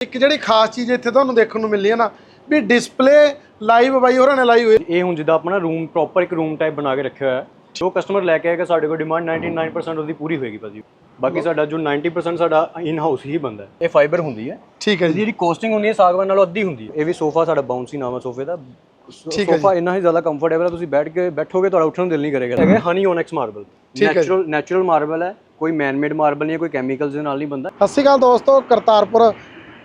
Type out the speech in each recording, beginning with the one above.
ਇੱਕ ਜਿਹੜੀ ਖਾਸ ਚੀਜ਼ ਇੱਥੇ ਤੁਹਾਨੂੰ ਦੇਖਣ ਨੂੰ ਮਿਲੀ ਹੈ ਨਾ ਵੀ ਡਿਸਪਲੇ ਲਾਈਵ ਬਾਈ ਹੋਰਾਂ ਨੇ ਲਾਈ ਹੋਈ। ਇਹ ਹੁਣ ਜਿੱਦਾਂ ਆਪਣਾ ਰੂਮ ਪ੍ਰੋਪਰ ਇੱਕ ਰੂਮ ਟਾਈਪ ਬਣਾ ਕੇ ਰੱਖਿਆ ਹੋਇਆ ਹੈ। ਜੋ ਕਸਟਮਰ ਲੈ ਕੇ ਆਏਗਾ ਸਾਡੇ ਕੋਲ ਡਿਮਾਂਡ 99% ਉਹਦੀ ਪੂਰੀ ਹੋਏਗੀ ਭਾਜੀ। ਬਾਕੀ ਸਾਡਾ ਜੋ 90% ਸਾਡਾ ਇਨ ਹਾਊਸ ਹੀ ਬੰਦਾ ਹੈ। ਇਹ ਫਾਈਬਰ ਹੁੰਦੀ ਹੈ। ਠੀਕ ਹੈ ਜੀ। ਜਿਹੜੀ ਕੋਸਟਿੰਗ ਹੁੰਦੀ ਹੈ ਸਾਗਵਾਨ ਨਾਲੋਂ ਅੱਧੀ ਹੁੰਦੀ ਹੈ। ਇਹ ਵੀ ਸੋਫਾ ਸਾਡਾ ਬਾਉਂਸੀ ਨਾਮ ਹੈ ਸੋਫੇ ਦਾ। ਸੋਫਾ ਇੰਨਾ ਹੀ ਜ਼ਿਆਦਾ ਕੰਫਰਟੇਬਲ ਹੈ ਤੁਸੀਂ ਬੈਠ ਕੇ ਬੈਠੋਗੇ ਤੁਹਾਡਾ ਉੱਠਣ ਨੂੰ ਦਿਲ ਨਹੀਂ ਕਰੇਗਾ। ਹੈਗਾ honey onyx marble. Natural natural marble ਹੈ। ਕੋਈ ਮੈਨ ਮੇਡ ਮਾਰਬਲ ਨਹੀਂ ਹੈ ਕੋਈ ਕੈਮੀਕਲਸ ਦੇ ਨਾਲ ਨਹੀਂ ਬੰਦਾ ਸਤਿ ਸ਼੍ਰੀ ਅਕਾਲ ਦੋਸਤੋ ਕਰਤਾਰਪੁਰ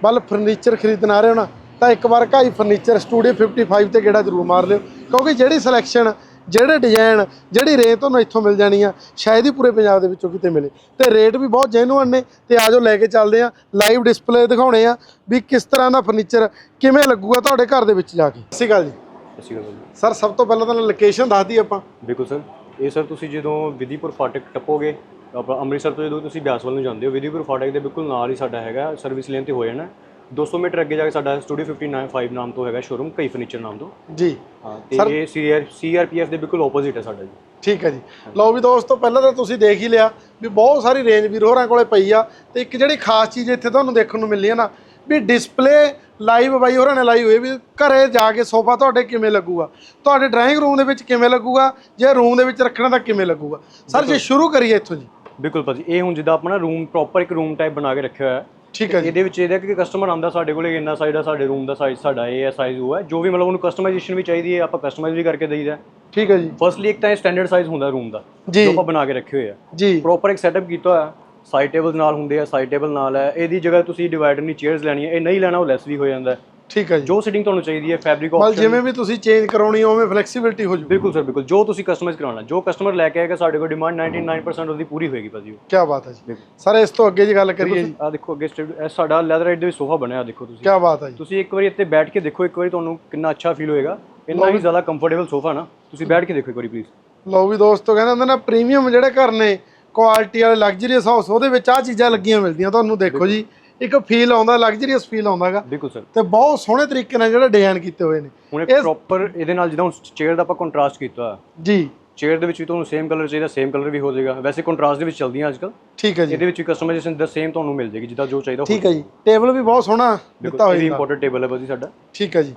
ਵੱਲ ਫਰਨੀਚਰ ਖਰੀਦਣ ਆ ਰਹੇ ਹੋ ਨਾ ਤਾਂ ਇੱਕ ਵਾਰ ਕਾਈ ਫਰਨੀਚਰ ਸਟੂਡੀਓ 55 ਤੇ ਗੇੜਾ ਜ਼ਰੂਰ ਮਾਰ ਲਿਓ। ਕਿਉਂਕਿ ਜਿਹੜੀ ਸਿਲੈਕਸ਼ਨ ਜਿਹੜੇ ਡਿਜ਼ਾਈਨ ਜਿਹੜੀ ਰੇਂਜ ਤੁਹਾਨੂੰ ਇੱਥੋਂ ਮਿਲ ਜਾਣੀ ਆ ਸ਼ਾਇਦ ਹੀ ਪੂਰੇ ਪੰਜਾਬ ਦੇ ਵਿੱਚੋਂ ਕਿਤੇ ਮਿਲੇ। ਤੇ ਰੇਟ ਵੀ ਬਹੁਤ ਜੈਨੂਅਨ ਨੇ ਤੇ ਆਜੋ ਲੈ ਕੇ ਚੱਲਦੇ ਆ ਲਾਈਵ ਡਿਸਪਲੇ ਦਿਖਾਉਣੇ ਆ ਵੀ ਕਿਸ ਤਰ੍ਹਾਂ ਦਾ ਫਰਨੀਚਰ ਕਿਵੇਂ ਲੱਗੂਗਾ ਤੁਹਾਡੇ ਘਰ ਦੇ ਵਿੱਚ ਜਾ ਕੇ। ਸਤਿ ਸ਼੍ਰੀ ਅਕਾਲ ਜੀ। ਅਸੀਂ ਗੱਲ ਸਰ ਸਭ ਤੋਂ ਪਹਿਲਾਂ ਤਾਂ ਲੋਕੇਸ਼ਨ ਦੱਸ ਦਈਏ ਆਪਾਂ। ਬਿਲਕੁਲ ਸਰ ਇਹ ਸਰ ਤੁਸੀਂ ਜਦੋਂ ਵਿਧੀਪੁਰ ਫਾਟਕ ਟੱਪੋਗੇ ਆਪਣਾ ਅੰਮ੍ਰਿਤਸਰ ਤੋਂ ਜਦੋਂ ਤੁਸੀਂ ਬਿਆਸ ਵੱਲ ਨੂੰ ਜਾਂਦੇ ਹੋ ਵਿਧੀਪੁਰ ਫਾਟਕ ਦੇ ਬਿਲਕੁਲ ਨਾਲ ਹੀ ਸਾਡਾ ਹੈਗਾ ਸਰਵਿਸ ਲੇਨ ਤੇ ਹੋ ਜਾਣਾ। 200 ਮੀਟਰ ਅੱਗੇ ਜਾ ਕੇ ਸਾਡਾ ਸਟੂਡੀਓ 595 ਨਾਮ ਤੋਂ ਹੈਗਾ ਸ਼ੋਰੂਮ ਕਈ ਫਰਨੀਚਰ ਨਾਮ ਤੋਂ। ਜੀ। ਹਾਂ ਤੇ ਇਹ ਸੀਆਰ ਸੀਆਰਪੀਐਫ ਦੇ ਬਿਲਕੁਲ ਆਪੋਜ਼ਿਟ ਹੈ ਸਾਡਾ ਜੀ। ਠੀਕ ਹੈ ਜੀ। ਲਓ ਵੀ ਦੋਸਤੋ ਪਹਿਲਾਂ ਤਾਂ ਤੁਸੀਂ ਦੇਖ ਹੀ ਲਿਆ ਵੀ ਬਹੁਤ ਸਾਰੀ ਰੇਂਜ ਵੀਰ ਹੋਰਾਂ ਕੋਲੇ ਪਈ ਆ ਤੇ ਇੱਕ ਜਿਹੜੀ ਖਾਸ ਚੀਜ਼ ਇੱਥੇ ਤੁਹਾਨੂੰ ਦੇਖਣ ਨੂੰ ਮਿਲੀ ਹੈ ਨਾ ਵੀ ਡਿਸਪਲੇ ਲਾਈਵ ਬਾਈ ਹੋਰਾਂ ਨੇ ਲਾਈ ਹੋਈ ਵੀ ਘਰੇ ਜਾ ਕੇ ਸੋਫਾ ਤੁਹਾਡੇ ਕਿਵੇਂ ਲੱਗੂਗਾ ਤੁਹਾਡੇ ਡਰਾਇੰਗ ਰੂਮ ਦੇ ਵਿੱਚ ਕਿਵੇਂ ਲੱਗੂਗਾ ਜੇ ਰੂਮ ਦੇ ਵਿੱਚ ਰੱਖਣਾ ਤਾਂ ਕਿਵੇਂ ਲੱਗੂਗਾ। ਸਰ ਜੇ ਸ਼ੁਰੂ ਕਰੀਏ ਇੱਥੋਂ ਜੀ। ਬਿਲਕੁਲ ਭਾਜੀ ਇਹ ਹੁਣ ਜਿੱਦਾਂ ਆਪਣਾ ਰੂਮ ਪ੍ਰੋਪਰ ਇੱਕ ਰੂਮ ਟਾਈਪ ਬਣਾ ਕੇ ਰੱਖਿਆ ਹੋਇਆ ਹੈ। ਠੀਕ ਹੈ ਜੀ। ਇਹਦੇ ਵਿੱਚ ਇਹਦਾ ਕਿ ਕਸਟਮਰ ਆਂਦਾ ਸਾਡੇ ਕੋਲੇ ਇੰਨਾ ਸਾਈਜ਼ ਆ ਸਾਡੇ ਰੂਮ ਦਾ ਸਾਈਜ਼ ਸਾਡਾ ਇਹ ਹੈ ਸਾਈਜ਼ ਉਹ ਹੈ ਜੋ ਵੀ ਮਤਲਬ ਉਹਨੂੰ ਕਸਟਮਾਈਜ਼ੇਸ਼ਨ ਵੀ ਚਾਹੀਦੀ ਹੈ ਆਪਾਂ ਕਸਟਮਾਈਜ਼ ਵੀ ਕਰਕੇ ਦੇਈਦਾ ਠੀਕ ਹੈ ਜੀ। ਫਰਸਟਲੀ ਇੱਕ ਤਾਂ ਇਹ ਸਟੈਂਡਰਡ ਸਾਈਜ਼ ਹੁੰਦਾ ਰੂਮ ਦਾ ਜੀ। ਆਪਾਂ ਬਣਾ ਕੇ ਰੱਖੇ ਹੋਏ ਆ। ਜੀ। ਪ੍ਰੋਪਰ ਇੱਕ ਸੈਟਅਪ ਕੀਤਾ ਹੋਇਆ ਸਾਈਡ ਟੇਬਲ ਨਾਲ ਹੁੰਦੇ ਆ ਸਾਈਡ ਟੇਬਲ ਨਾਲ ਹੈ ਇਹਦੀ ਜਗ੍ਹਾ ਤੁਸੀਂ ਡਿਵਾਈਡਰ ਨਹੀਂ ਚੇਅਰਸ ਲੈਣੀਆਂ ਇਹ ਨਹੀਂ ਲੈਣਾ ਉਹ ਲੈਸ ਵੀ ਹੋ ਜਾਂਦਾ। ਠੀਕ ਹੈ ਜੀ। ਜੋ ਸਿਟਿੰਗ ਤੁਹਾਨੂੰ ਚਾਹੀਦੀ ਹੈ ਫੈਬਰਿਕ ਮਤਲਬ ਆਪਸ਼ਨ ਜਿਵੇਂ ਵੀ ਤੁਸੀਂ ਚੇਂਜ ਕਰਾਉਣੀ ਹੈ ਉਵੇਂ ਫਲੈਕਸੀਬਿਲਟੀ ਹੋ ਜੂ ਬਿਲਕੁਲ ਸਰ ਬਿਲਕੁਲ। ਜੋ ਤੁਸੀਂ ਕਸਟਮਾਈਜ਼ ਕਰਾਉਣਾ ਜੋ ਕਸਟਮਰ ਲੈ ਕੇ ਆਏਗਾ ਸਾਡੇ ਕੋਲ ਡਿਮਾਂਡ 99% ਉਹਦੀ ਪੂਰੀ ਹੋਏਗੀ ਭਾਜੀ ਉਹ। ਕੀ ਬਾਤ ਹੈ ਜੀ। ਸਰ ਇਸ ਤੋਂ ਅੱਗੇ ਜੀ ਗੱਲ ਕਰੀਏ ਜੀ। ਆ ਦੇਖੋ ਅੱਗੇ ਸਟੇਟ ਇਹ ਸਾਡਾ ਲੈਦਰ ਰਾਈਟ ਦੇ ਵਿੱਚ ਸੋਫਾ ਬਣਿਆ ਦੇਖੋ ਤੁਸੀਂ। ਕੀ ਬਾਤ ਹੈ ਜੀ। ਤੁਸੀਂ ਇੱਕ ਵਾਰੀ ਇੱਥੇ ਬੈਠ ਕੇ ਦੇਖੋ ਇੱਕ ਵਾਰੀ ਤੁਹਾਨੂੰ ਕਿੰਨਾ ਅੱਛਾ ਫੀਲ ਹੋਏਗਾ। ਇੰਨਾ ਹੀ ਜ਼ਿਆਦਾ ਕੰਫਰਟੇਬਲ ਸੋਫਾ ਨਾ। ਤੁਸੀਂ ਬੈਠ ਕੇ ਦੇਖੋ ਇੱਕ ਵਾਰੀ ਪਲੀਜ਼ ਲਓ ਵੀ ਦੋਸਤੋ ਕਹਿੰਦੇ ਹੁੰਦੇ ਨਾ ਪ੍ਰੀਮੀਅਮ ਜਿਹੜੇ ਘਰ ਨੇ ਕੁਆਲਿਟੀ ਵਾਲੇ ਲਗਜ਼ਰੀਅਸ ਹਾਊਸ ਉਹਦੇ ਵਿੱਚ ਆ ਚੀਜ਼ਾਂ ਲੱਗੀਆਂ ਮਿਲਦੀਆਂ ਤੁਹਾਨੂੰ ਦੇਖੋ ਜੀ। ਇੱਕ ਫੀਲ ਆਉਂਦਾ ਲਗਜ਼ਰੀਅਸ ਫੀਲ ਆਉਂਦਾਗਾ। ਬਿਲਕੁਲ ਸਰ। ਤੇ ਬਹੁਤ ਸੋਹਣੇ ਤਰੀਕੇ ਨਾਲ ਜਿਹੜਾ ਡਿਜ਼ਾਈਨ ਕੀਤੇ ਹੋਏ ਨੇ। ਹੁਣ ਇੱਕ ਪ੍ਰੋਪਰ ਇਹਦੇ ਨਾਲ ਜਿੱਦਾਂ ਚੇਅਰ ਦਾ ਆਪਾਂ ਕੰਟਰਾਸਟ ਕੀਤਾ। ਜੀ। ਚੇਅਰ ਦੇ ਵਿੱਚ ਵੀ ਤੁਹਾਨੂੰ ਸੇਮ ਕਲਰ ਚਾਹੀਦਾ ਸੇਮ ਕਲਰ ਵੀ ਹੋ ਜਾਏਗਾ। ਵੈਸੇ ਕੰਟਰਾਸਟ ਦੇ ਵਿੱਚ ਚੱਲਦੀਆਂ ਅੱਜਕੱਲ ਠੀਕ ਹੈ ਜੀ। ਇਹਦੇ ਵਿੱਚ ਵੀ ਕਸਟਮਾਈਜ਼ੇਸ਼ਨ ਦਾ ਸੇਮ ਤੁਹਾਨੂੰ ਮਿਲ ਜਾਏਗੀ ਜਿੱਦਾਂ ਜੋ ਚਾਹੀਦਾ ਠੀਕ ਹੈ ਜੀ। ਟੇਬਲ ਵੀ ਬਹੁਤ ਸੋਹਣਾ ਦਿੱਤਾ ਹੋਇਆ ਇੰਪੋਰਟਡ ਟੇਬਲ ਹੈ ਭਾਜੀ ਸਾਡਾ। ਠੀਕ ਹੈ ਜੀ।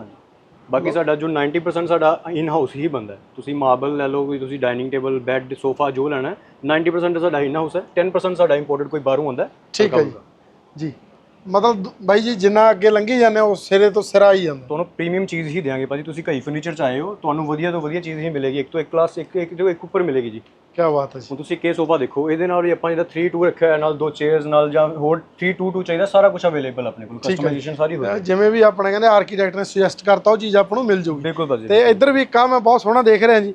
ਬਾਕੀ ਸਾਡਾ ਜੋ 90% ਸਾਡਾ ਇਨ ਹਾਊਸ ਹੀ ਬੰਦਾ ਹੈ। ਤੁਸੀਂ ਮਾਰਬਲ ਲੈ ਲਓ ਕੋਈ ਤੁਸੀਂ ਡਾਈਨਿੰਗ ਟੇਬਲ ਬੈੱਡ ਸੋਫਾ ਜੋ ਲੈਣਾ ਹੈ 90% ਸਾਡਾ ਇਨ ਹਾਊਸ ਹੈ 10% ਸਾਡਾ ਇੰਪੋਰਟਡ ਕੋਈ ਬਾਹਰੋਂ ਆਉਂਦਾ ਹੈ। ਠੀਕ ਹੈ ਜੀ। ਜੀ। ਮਤਲਬ ਬਾਈ ਜੀ ਜਿੰਨਾ ਅੱਗੇ ਲੰਘੀ ਜਾਂਦੇ ਹੋ ਸਿਰੇ ਤੋਂ ਸਿਰਾ ਹੀ ਜਾਂਦਾ। ਤੁਹਾਨੂੰ ਪ੍ਰੀਮੀਅਮ ਚੀਜ਼ ਹੀ ਦੇਵਾਂਗੇ ਭਾਜੀ। ਤੁਸੀਂ ਕਈ ਫਰਨੀਚਰ ਚ ਆਏ ਹੋ ਤੁਹਾਨੂੰ ਵਧੀਆ ਤੋਂ ਵਧੀਆ ਚੀਜ਼ ਹੀ ਮਿਲੇਗੀ। ਇੱਕ ਤੋਂ ਇੱਕ ਕਲਾਸ ਇੱਕ ਇੱਕ ਤੋਂ ਇੱਕ ਉੱਪਰ ਮਿਲੇਗੀ ਜੀ। ਕੀ ਬਾਤ ਹੈ ਜੀ। ਹੁਣ ਤੁਸੀਂ ਕੇ ਸੋਫਾ ਦੇਖੋ ਇਹਦੇ ਨਾਲ ਹੀ ਆਪਾਂ ਜਿਹਦਾ 3 2 ਰੱਖਿਆ ਹੈ ਨਾਲ ਦੋ ਚੇਅਰਸ ਨਾਲ ਜਾਂ ਹੋਰ 3 2 2 ਚਾਹੀਦਾ ਸਾਰਾ ਕੁਝ ਅਵੇਲੇਬਲ ਆਪਣੇ ਕੋਲ। ਕਸਟਮਾਈਜ਼ੇਸ਼ਨ ਸਾਰੀ ਹੋ ਅਹ ਜਿਵੇਂ ਵੀ ਆਪਣੇ ਕਹਿੰਦੇ ਆਰਕੀਟੈਕਟ ਨੇ ਸੁਜੈਸਟ ਕਰਤਾ ਉਹ ਚੀਜ਼ ਆਪਾਂ ਨੂੰ ਮਿਲ ਜੂਗੀ। ਬਿਲਕੁਲ ਭਾਜੀ ਤੇ ਇੱਧਰ ਵੀ ਇੱਕ ਆ ਮੈਂ ਬਹੁਤ ਸੋਹਣਾ ਦੇਖ ਰਿਹਾ ਜੀ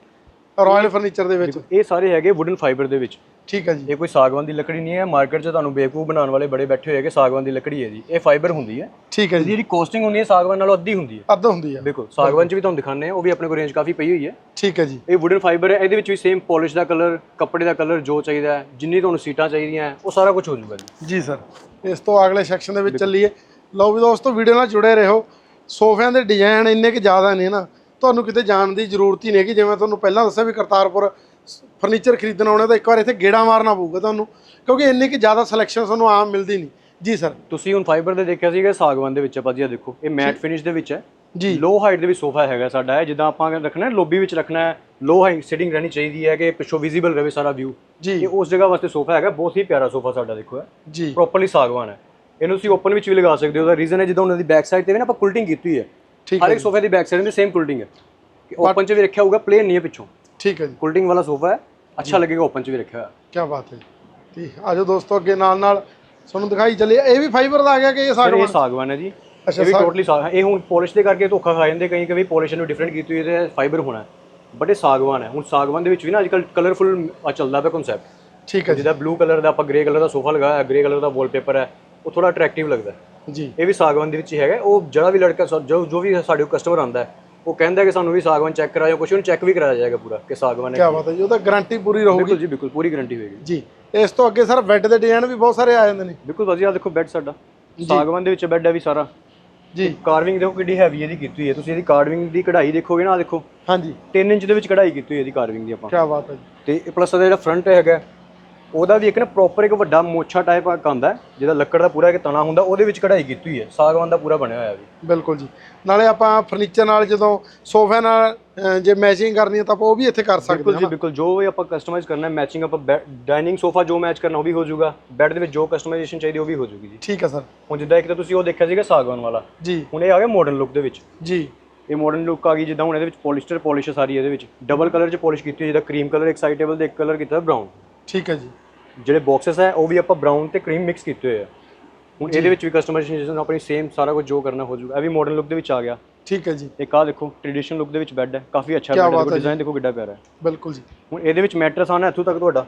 ਰਾਇਲ ਫਰਨੀਚਰ ਦੇ ਵਿੱਚ। ਇਹ ਸਾਰੇ ਹੈਗੇ ਵੁਡਨ ਫਾਈਬਰ ਦੇ ਵਿੱਚ। ਠੀਕ ਹੈ ਜੀ। ਇਹ ਕੋਈ ਸਾਗਵਾਨ ਦੀ ਲੱਕੜੀ ਨਹੀਂ ਹੈ। ਮਾਰਕੀਟ 'ਚ ਤੁਹਾਨੂੰ ਬੇਵਕੂਫ ਬਣਾਉਣ ਵਾਲੇ ਬੜੇ ਬੈਠੇ ਹੋਏ ਹੈਗੇ ਸਾਗਵਾਨ ਦੀ ਲੱਕੜੀ ਹੈ ਜੀ। ਇਹ ਫਾਈਬਰ ਹੁੰਦੀ ਹੈ। ਠੀਕ ਹੈ ਜੀ। ਜਿਹੜੀ ਕੋਸਟਿੰਗ ਹੁੰਦੀ ਹੈ ਸਾਗਵਾਨ ਨਾਲੋਂ ਅੱਧੀ ਹੁੰਦੀ ਹੈ। ਅੱਧ ਹੁੰਦੀ ਆ ਬਿਲਕੁਲ। ਸਾਗਵਾਨ 'ਚ ਵੀ ਤੁਹਾਨੂੰ ਦਿਖਾਉਂਦੇ ਆ ਉਹ ਵੀ ਆਪਣੇ ਕੋਲ ਰੇਂਜ ਕਾਫੀ ਪਈ ਹੋਈ ਹੈ। ਠੀਕ ਹੈ ਜੀ। ਇਹ ਵੁਡਨ ਫਾਈਬਰ ਹੈ। ਇਹਦੇ ਵਿੱਚ ਵੀ ਸੇਮ ਪਾਲਿਸ਼ ਦਾ ਕਲਰ ਕੱਪੜੇ ਦਾ ਕਲਰ ਜੋ ਚਾਹੀਦਾ ਹੈ ਜਿੰਨੀ ਤੁਹਾਨੂੰ ਸੀਟਾਂ ਚਾਹੀਦੀਆਂ ਹੈ, ਉਹ ਸਾਰਾ ਕੁਝ ਹੋ ਜਾਊਗਾ ਜੀ। ਜੀ ਸਰ। ਇਸ ਤੋਂ ਅਗਲੇ ਸੈਕਸ਼ਨ ਦੇ ਵਿੱਚ ਚੱਲੀਏ। ਲਓ ਵੀ ਦੋਸਤੋ ਵੀਡੀਓ ਨਾਲ ਜੁੜੇ ਰਹੋ। ਸੋਫਿਆਂ ਦੇ ਡਿਜ਼ਾਈਨ ਇੰਨੇ ਕਿ ਜ਼ਿਆਦਾ ਨੇ ਨਾ। ਤੁਹਾਨੂੰ ਕਿਤੇ ਜਾਣ ਦੀ ਜ਼ਰੂਰਤ ਹੀ ਨਹੀਂ ਕਿ ਜਿਵੇਂ ਤੁਹਾਨੂੰ ਪਹਿਲਾਂ ਦੱਸਿਆ ਵੀ ਕਰਤਾਰਪੁਰ ਫਰਨੀਚਰ ਖਰੀਦਣ ਆਉਣਾ ਤਾਂ ਇੱਕ ਵਾਰ ਇੱਥੇ ਗੇੜਾ ਮਾਰਨਾ ਪਊਗਾ ਤੁਹਾਨੂੰ ਕਿਉਂਕਿ ਇੰਨੀ ਕਿ ਜ਼ਿਆਦਾ ਸਿਲੈਕਸ਼ਨ ਤੁਹਾਨੂੰ ਆਮ ਮਿਲਦੀ ਨਹੀਂ। ਜੀ ਸਰ ਤੁਸੀਂ ਹੁਣ ਫਾਈਬਰ ਦੇ ਦੇਖਿਆ ਸੀਗਾ ਸਾਗਵਾਨ ਦੇ ਵਿੱਚ ਭਾਜੀ ਆਹ ਦੇਖੋ ਇਹ ਮੈਟ ਫਿਨਿਸ਼ ਦੇ ਵਿੱਚ ਹੈ। ਜੀ। ਲੋ ਹਾਈਟ ਦੇ ਵਿੱਚ ਸੋਫਾ ਹੈਗਾ ਸਾਡਾ ਹੈ ਜਿੱਦਾਂ ਆਪਾਂ ਰੱਖਣਾ ਹੈ ਲੋਬੀ ਵਿੱਚ ਰੱਖਣਾ ਹੈ ਲੋ ਹਾਈਟ ਸਿਟਿੰਗ ਰਹਿਣੀ ਚਾਹੀਦੀ ਹੈ ਕਿ ਪਿੱਛੋਂ ਵਿਜ਼ੀਬਲ ਰਹੇ ਸਾਰਾ ਵਿਊ ਜੀ। ਉਸ ਜਗ੍ਹਾ ਵਾਸਤੇ ਸੋਫਾ ਹੈਗਾ ਬਹੁਤ ਹੀ ਪਿਆਰਾ ਸੋਫਾ ਸਾਡਾ ਦੇਖੋ ਹੈ ਜੀ। ਪ੍ਰੋਪਰਲੀ ਸਾਗਵਾਨ ਹੈ। ਇਹਨੂੰ ਤੁਸੀਂ ਓਪਨ ਵਿੱਚ ਵੀ ਲਗਾ ਸਕਦੇ ਹੋ ਉਹਦਾ ਰੀਜ਼ਨ ਹੈ ਜਿੱਦਾਂ ਉਹਨਾਂ ਦੀ ਬੈਕ ਸਾਈਡ ਤੇ ਵੀ ਨਾ ਆਪਾਂ ਕੁਲਟਿੰਗ ਕੀਤੀ ਹੈ। ਠੀਕ ਹਰ ਇੱਕ ਸੋਫੇ ਦੀ ਬੈਕ ਸਾਈਡ ਤੇ ਸੇਮ ਕੁਲਟਿੰਗ ਹੈ। ਓਪਨ 'ਚ ਵੀ ਰੱਖਿਆ ਹੋਊਗਾ ਪਲੇਨ ਨਹੀਂ ਹੈ ਪਿੱਛੋਂ। ਠੀਕ ਹੈ ਜੀ। ਕੁਲਟਿੰਗ ਵਾਲਾ ਸੋਫਾ ਹੈ। ਅੱਛਾ ਲੱਗੇਗਾ ਓਪਨ 'ਚ ਵੀ ਰੱਖਿਆ ਹੋਇਆ। ਕੀ ਬਾਤ ਹੈ। ਜੀ ਆਜੋ ਦੋਸਤੋ ਅੱਗੇ ਨਾਲ ਨਾਲ ਤੁਹਾਨੂੰ ਦਿਖਾਈ ਚੱਲੇ। ਇਹ ਵੀ ਫਾਈਬਰ ਦਾ ਆ ਗਿਆ ਕਿ ਇਹ ਸਾਗਵਾਨ ਇਹ ਸਾਗਵਾਨ? ਹੈ ਜੀ। ਅੱਛਾ, ਇਹ ਵੀ ਟੋਟਲੀ ਸਾਗ ਇਹ ਹੁਣ ਪਾਲਿਸ਼ ਦੇ ਕਰਕੇ ਧੋਖਾ ਖਾ ਜਾਂਦੇ। ਕਈ ਕਈ ਪਾਲਿਸ਼ ਨੂੰ ਡਿਫਰੈਂਟ ਕੀਤੀ ਹੋਈ ਤੇ ਫਾਈਬਰ ਹੋਣਾ ਬਟ ਇਹ ਸਾਗਵਾਨ ਹੈ। ਹੁਣ ਸਾਗਵਾਨ ਦੇ ਵਿੱਚ ਵੀ ਨਾ ਅੱਜਕੱਲ ਕਲਰਫੁਲ ਚੱਲਦਾ ਪਿਆ ਕਨਸੈਪਟ ਠੀਕ ਹੈ ਜਿਹਦਾ ਬਲੂ ਕਲਰ ਦਾ ਆਪਾਂ ਗ੍ਰੇ ਕਲਰ ਦਾ ਸੋਫਾ ਲਗਾਇਆ ਹੈ ਗ੍ਰੇ ਕਲਰ ਦਾ ਵਾਲਪੇਪਰ ਹੈ। ਉਹ ਥੋੜਾ ਅਟਰੈਕਟਿਵ ਲੱਗਦਾ ਜੀ। ਇਹ ਵੀ ਸਾਗਵਾਨ ਦੇ ਵਿੱਚ ਹੀ ਹੈਗਾ। ਉਹ ਜਿਹੜਾ ਵੀ ਲੜਕਾ ਜੋ ਜੋ ਵੀ ਸਾਡੇ ਕਸਟਮਰ ਆਉਂਦਾ ਹੈ ਉਹ ਕਹਿੰਦਾ ਕਿ ਸਾਨੂੰ ਵੀ ਸਾਗਵਾਨ ਚੈੱਕ ਕਰਾਇਓ ਕੁਛ ਉਹਨੂੰ ਚੈੱਕ ਵੀ ਕਰਾਇਆ ਜਾਏਗਾ ਪੂਰਾ ਕਿ ਸਾਗਵਾਨ ਹੈ ਕੀ ਬਾਤ ਹੈ ਜੀ ਉਹਦਾ ਗਾਰੰਟੀ ਪੂਰੀ ਰਹੂਗੀ। ਬਿਲਕੁਲ ਜੀ ਬਿਲਕੁਲ ਪੂਰੀ ਗਾਰੰਟੀ ਹੋਏਗੀ। ਜੀ ਇਸ ਤੋਂ ਅੱਗੇ ਸਰ ਬੈੱਡ ਦੇ ਡਿਜ਼ਾਈਨ ਵੀ ਬਹੁਤ ਸਾਰੇ ਆ ਜਾਂਦੇ ਨੇ। ਬਿਲਕੁਲ ਵਧੀਆ ਦੇਖੋ ਬੈੱਡ ਸਾਡਾ। ਸਾਗਵਾਨ ਦੇ ਵਿੱਚ ਬੈੱਡ ਹੈ ਵੀ ਸਾਰਾ। ਜੀ। ਕਾਰਵਿੰਗ ਦੇਖੋ ਕਿੱਡੀ ਹੈਵੀ ਇਹਦੀ ਕੀਤੀ ਹੋਈ ਹੈ। ਤੁਸੀਂ ਇਹਦੀ ਕਾਰਵਿੰਗ ਦੀ ਕਢਾਈ ਦੇਖੋਗੇ ਨਾ ਦੇਖੋ। ਹਾਂਜੀ। 3 ਇੰਚ ਦੇ ਵਿੱਚ ਕਢਾਈ ਕੀਤੀ ਹੋਈ ਹੈ ਇਹਦੀ ਕਾਰਵਿੰਗ ਦੀ ਆਪਾਂ। ਕੀ ਬਾਤ ਹੈ ਜੀ। ਤੇ ਪਲੱਸ ਇਹਦਾ ਜਿਹੜਾ ਫਰੰਟ ਹੈਗਾ ਉਹਦਾ ਵੀ ਇੱਕ ਨਾ ਪ੍ਰੋਪਰ ਇੱਕ ਵੱਡਾ ਮੋਛਾ ਟਾਈਪ ਆਉਂਦਾ ਹੈ, ਜਿਹਦਾ ਲੱਕੜ ਦਾ ਪੂਰਾ ਇੱਕ ਤਣਾ ਹੁੰਦਾ ਉਹਦੇ ਵਿੱਚ ਕਢਾਈ ਕੀਤੀ ਹੋਈ ਹੈ। ਸਾਗਵਾਨ ਦਾ ਪੂਰਾ ਬਣਿਆ ਹੋਇਆ ਵੀ। ਬਿਲਕੁਲ ਜੀ। ਨਾਲੇ ਆਪਾਂ ਫਰਨੀਚਰ ਨਾਲ ਜਦੋਂ ਸੋਫੇ ਨਾਲ ਜੇ ਮੈਚਿੰਗ ਕਰਨੀ ਹੈ ਤਾਂ ਆਪਾਂ ਉਹ ਵੀ ਇੱਥੇ ਕਰ ਸਕਦੇ ਬਿਲਕੁਲ ਹਾਂ ਜੀ ਬਿਲਕੁਲ। ਜੋ ਵੀ ਆਪਾਂ ਕਸਟਮਾਈਜ਼ ਕਰਨਾ ਹੈ ਮੈਚਿੰਗ ਆਪਾਂ ਡਾਈਨਿੰਗ ਸੋਫਾ ਜੋ ਮੈਚ ਕਰਨਾ ਉਹ ਵੀ ਹੋ ਜਾਊਗਾ। ਬੈੱਡ ਦੇ ਵਿੱਚ ਜੋ ਕਸਟਮਾਈਜ਼ੇਸ਼ਨ ਚਾਹੀਦੀ ਉਹ ਵੀ ਹੋ ਜਾਊਗੀ ਜੀ। ਠੀਕ ਹੈ ਸਰ ਹੁਣ ਜਿੱਦਾਂ ਇੱਕ ਤਾਂ ਤੁਸੀਂ ਉਹ ਦੇਖਿਆ ਸੀਗਾ ਸਾਗਵਾਨ ਵਾਲਾ। ਜੀ। ਹੁਣ ਇਹ ਆ ਗਿਆ ਮਾਡਰਨ ਲੁੱਕ ਦੇ ਵਿੱਚ। ਜੀ। ਇਹ ਮਾਡਰਨ ਲੁੱਕ ਆ ਗਈ ਜਿੱਦਾਂ ਹੁਣ ਇਹਦੇ ਵਿੱਚ ਪੋਲਿਸਟਰ ਪਾਲਿਸ਼ ਸਾਰੀ ਇਹਦੇ ਵਿੱਚ। ਡਬਲ ਕਲਰ 'ਚ ਪਾਲਿਸ਼ ਕੀਤੀ ਹੋਈ ਜਿੱਦਾਂ ਕਰੀਮ ਕਲਰ ਇੱਕ ਸਾਈਡ ਟੇਬਲ ਤੇ ਇੱਕ ਕਲਰ ਕੀਤਾ ਬ੍ਰਾਊਨ ਠੀਕ ਹੈ ਜੀ। ਜਿਹੜੇ ਬਾਕਸਸ ਹੈ ਉਹ ਵੀ ਆਪਾਂ ਬ੍ਰਾਊਨ ਤੇ ਕਰੀਮ ਮਿਕਸ ਕੀਤੇ ਹੋਏ ਆ। ਹੁਣ ਇਹਦੇ ਵਿੱਚ ਵੀ ਕਸਟਮਾਈਜ਼ੇਸ਼ਨ ਆਪਣੀ ਸੇਮ ਸਾਰਾ ਕੁਝ ਜੋ ਕਰਨਾ ਹੋ ਜਾਊਗਾ। ਇਹ ਵੀ ਮਾਡਰਨ ਲੁੱਕ ਦੇ ਵਿੱਚ ਆ ਗਿਆ। ਠੀਕ ਹੈ ਜੀ। ਇੱਕ ਆਹ ਦੇਖੋ ਟ੍ਰੈਡੀਸ਼ਨਲ ਲੁੱਕ ਦੇ ਵਿੱਚ ਬੈੱਡ ਹੈ। ਕਾਫੀ ਅੱਛਾ ਬੈੱਡ ਹੈ। ਡਿਜ਼ਾਈਨ ਦੇਖੋ ਕਿੱਡਾ ਪਿਆਰਾ ਹੈ। ਬਿਲਕੁਲ ਜੀ। ਹੁਣ ਇਹਦੇ ਵਿੱਚ ਮੈਟਰਸ ਆਣਾ ਇੱਥੋਂ ਤੱਕ ਤੁਹਾਡਾ।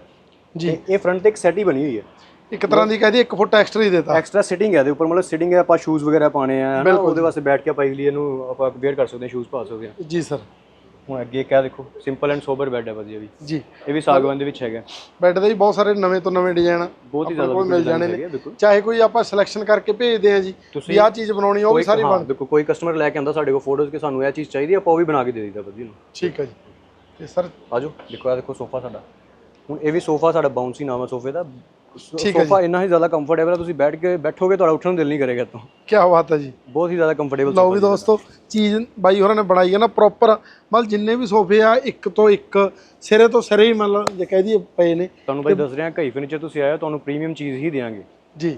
ਜੀ। ਇਹ- ਫਰੰਟ ਤੇ ਇੱਕ ਸੈਟ ਹੀ ਬਣੀ ਹੋਈ ਹੈ। ਇੱਕ ਤਰ੍ਹਾਂ ਦੀ ਕਹਦੀ 1 ਫੁੱਟ ਐਕਸਟਰਾ ਹੀ ਦੇਤਾ। ਐਕਸਟਰਾ ਸਿਟਿੰਗ ਹੈ ਇਹਦੇ ਉੱਪਰ। ਮਤਲਬ ਸਿਟਿੰਗ ਹੈ ਆਪਾਂ ਸ਼ੂਜ਼ ਵਗੈਰਾ ਪਾਣੇ ਆ ਉਹਦੇ ਵਾਸਤੇ ਬੈਠ ਕੇ ਆਪਾਂ ਇਜ਼ੀਲੀ ਇਹਨੂੰ ਆਪਾਂ ਵੇਅਰ ਕਰ ਸਕਦੇ ਹਾਂ ਸ਼ੂਜ਼ ਪਾ ਸਕਦੇ ਹਾਂ। ਜੀ ਸਰ ਹੁਣ ਅੱਗੇ ਕਿਆ ਦੇਖੋ ਸਿੰਪਲ ਐਂਡ ਸੋਬਰ ਬੈੱਡ ਹੈ ਵਧੀਆ ਵੀ। ਜੀ। ਇਹ ਵੀ ਸਾਗਵਾਨ ਦੇ ਵਿੱਚ ਹੈਗਾ। ਬੈੱਡ ਦੇ ਵੀ ਬਹੁਤ ਸਾਰੇ ਨਵੇਂ ਤੋਂ ਨਵੇਂ ਡਿਜ਼ਾਈਨ ਬਹੁਤ ਹੀ ਜ਼ਿਆਦਾ ਕੋਲ ਮਿਲ ਜਾਣੇ ਨੇ। ਚਾਹੇ ਕੋਈ ਆਪਾਂ ਸਿਲੈਕਸ਼ਨ ਕਰਕੇ ਭੇਜਦੇ ਆ ਜੀ ਵੀ ਆਹ ਚੀਜ਼ ਬਣਾਉਣੀ ਉਹ ਵੀ ਸਾਰੀ ਬਣ ਦੇਖੋ ਕੋਈ ਕਸਟਮਰ ਲੈ ਕੇ ਆਂਦਾ ਸਾਡੇ ਕੋਲ ਫੋਟੋਜ਼ ਕਿ ਸਾਨੂੰ ਇਹ ਚੀਜ਼ ਚਾਹੀਦੀ ਆਪਾਂ ਉਹ ਵੀ ਬਣਾ ਕੇ ਦੇ ਦਿੰਦਾ ਵਧੀਆ। ਨੂੰ ਠੀਕ ਹੈ ਜੀ। ਤੇ ਸਰ ਆਜੋ ਦੇਖੋ ਆ ਦੇਖੋ ਸੋਫਾ ਸਾਡਾ। ਹੁਣ ਇਹ ਵੀ ਸੋਫਾ ਸਾਡਾ ਬਾਉਂਸੀ ਨਾਮ ਹੈ ਸੋਫੇ ਦਾ। ਠੀਕ ਹੈ ਸੋਫਾ ਇੰਨਾ ਹੀ ਜ਼ਿਆਦਾ ਕੰਫਰਟੇਬਲ ਹੈ ਤੁਸੀਂ ਬੈਠ ਕੇ ਬੈਠੋਗੇ ਤੁਹਾਡਾ ਉੱਠਣ ਨੂੰ ਦਿਲ ਨਹੀਂ ਕਰੇਗਾ ਤੋਂ ਕੀ ਬਾਤ ਹੈ ਜੀ। ਬਹੁਤ ਹੀ ਜ਼ਿਆਦਾ ਕੰਫਰਟੇਬਲ ਲਓ ਵੀ ਦੋਸਤੋ ਚੀਜ਼ ਬਾਈ ਹੋਰਾਂ ਨੇ ਬਣਾਈ ਹੈ ਨਾ ਪ੍ਰੋਪਰ ਮਤਲਬ ਜਿੰਨੇ ਵੀ ਸੋਫੇ ਆ ਇੱਕ ਤੋਂ ਇੱਕ ਸਿਰੇ ਤੋਂ ਸਿਰੇ ਹੀ ਮਤਲਬ ਜੇ ਕਹਿ ਦਈਏ ਪਏ ਨੇ। ਤੁਹਾਨੂੰ ਬਾਈ ਦੱਸ ਰਿਹਾ ਕਈ ਫਰਨੀਚਰ ਤੁਸੀਂ ਹੋ ਤੁਹਾਨੂੰ ਪ੍ਰੀਮੀਅਮ ਚੀਜ਼ ਹੀ ਦੇਵਾਂਗੇ ਜੀ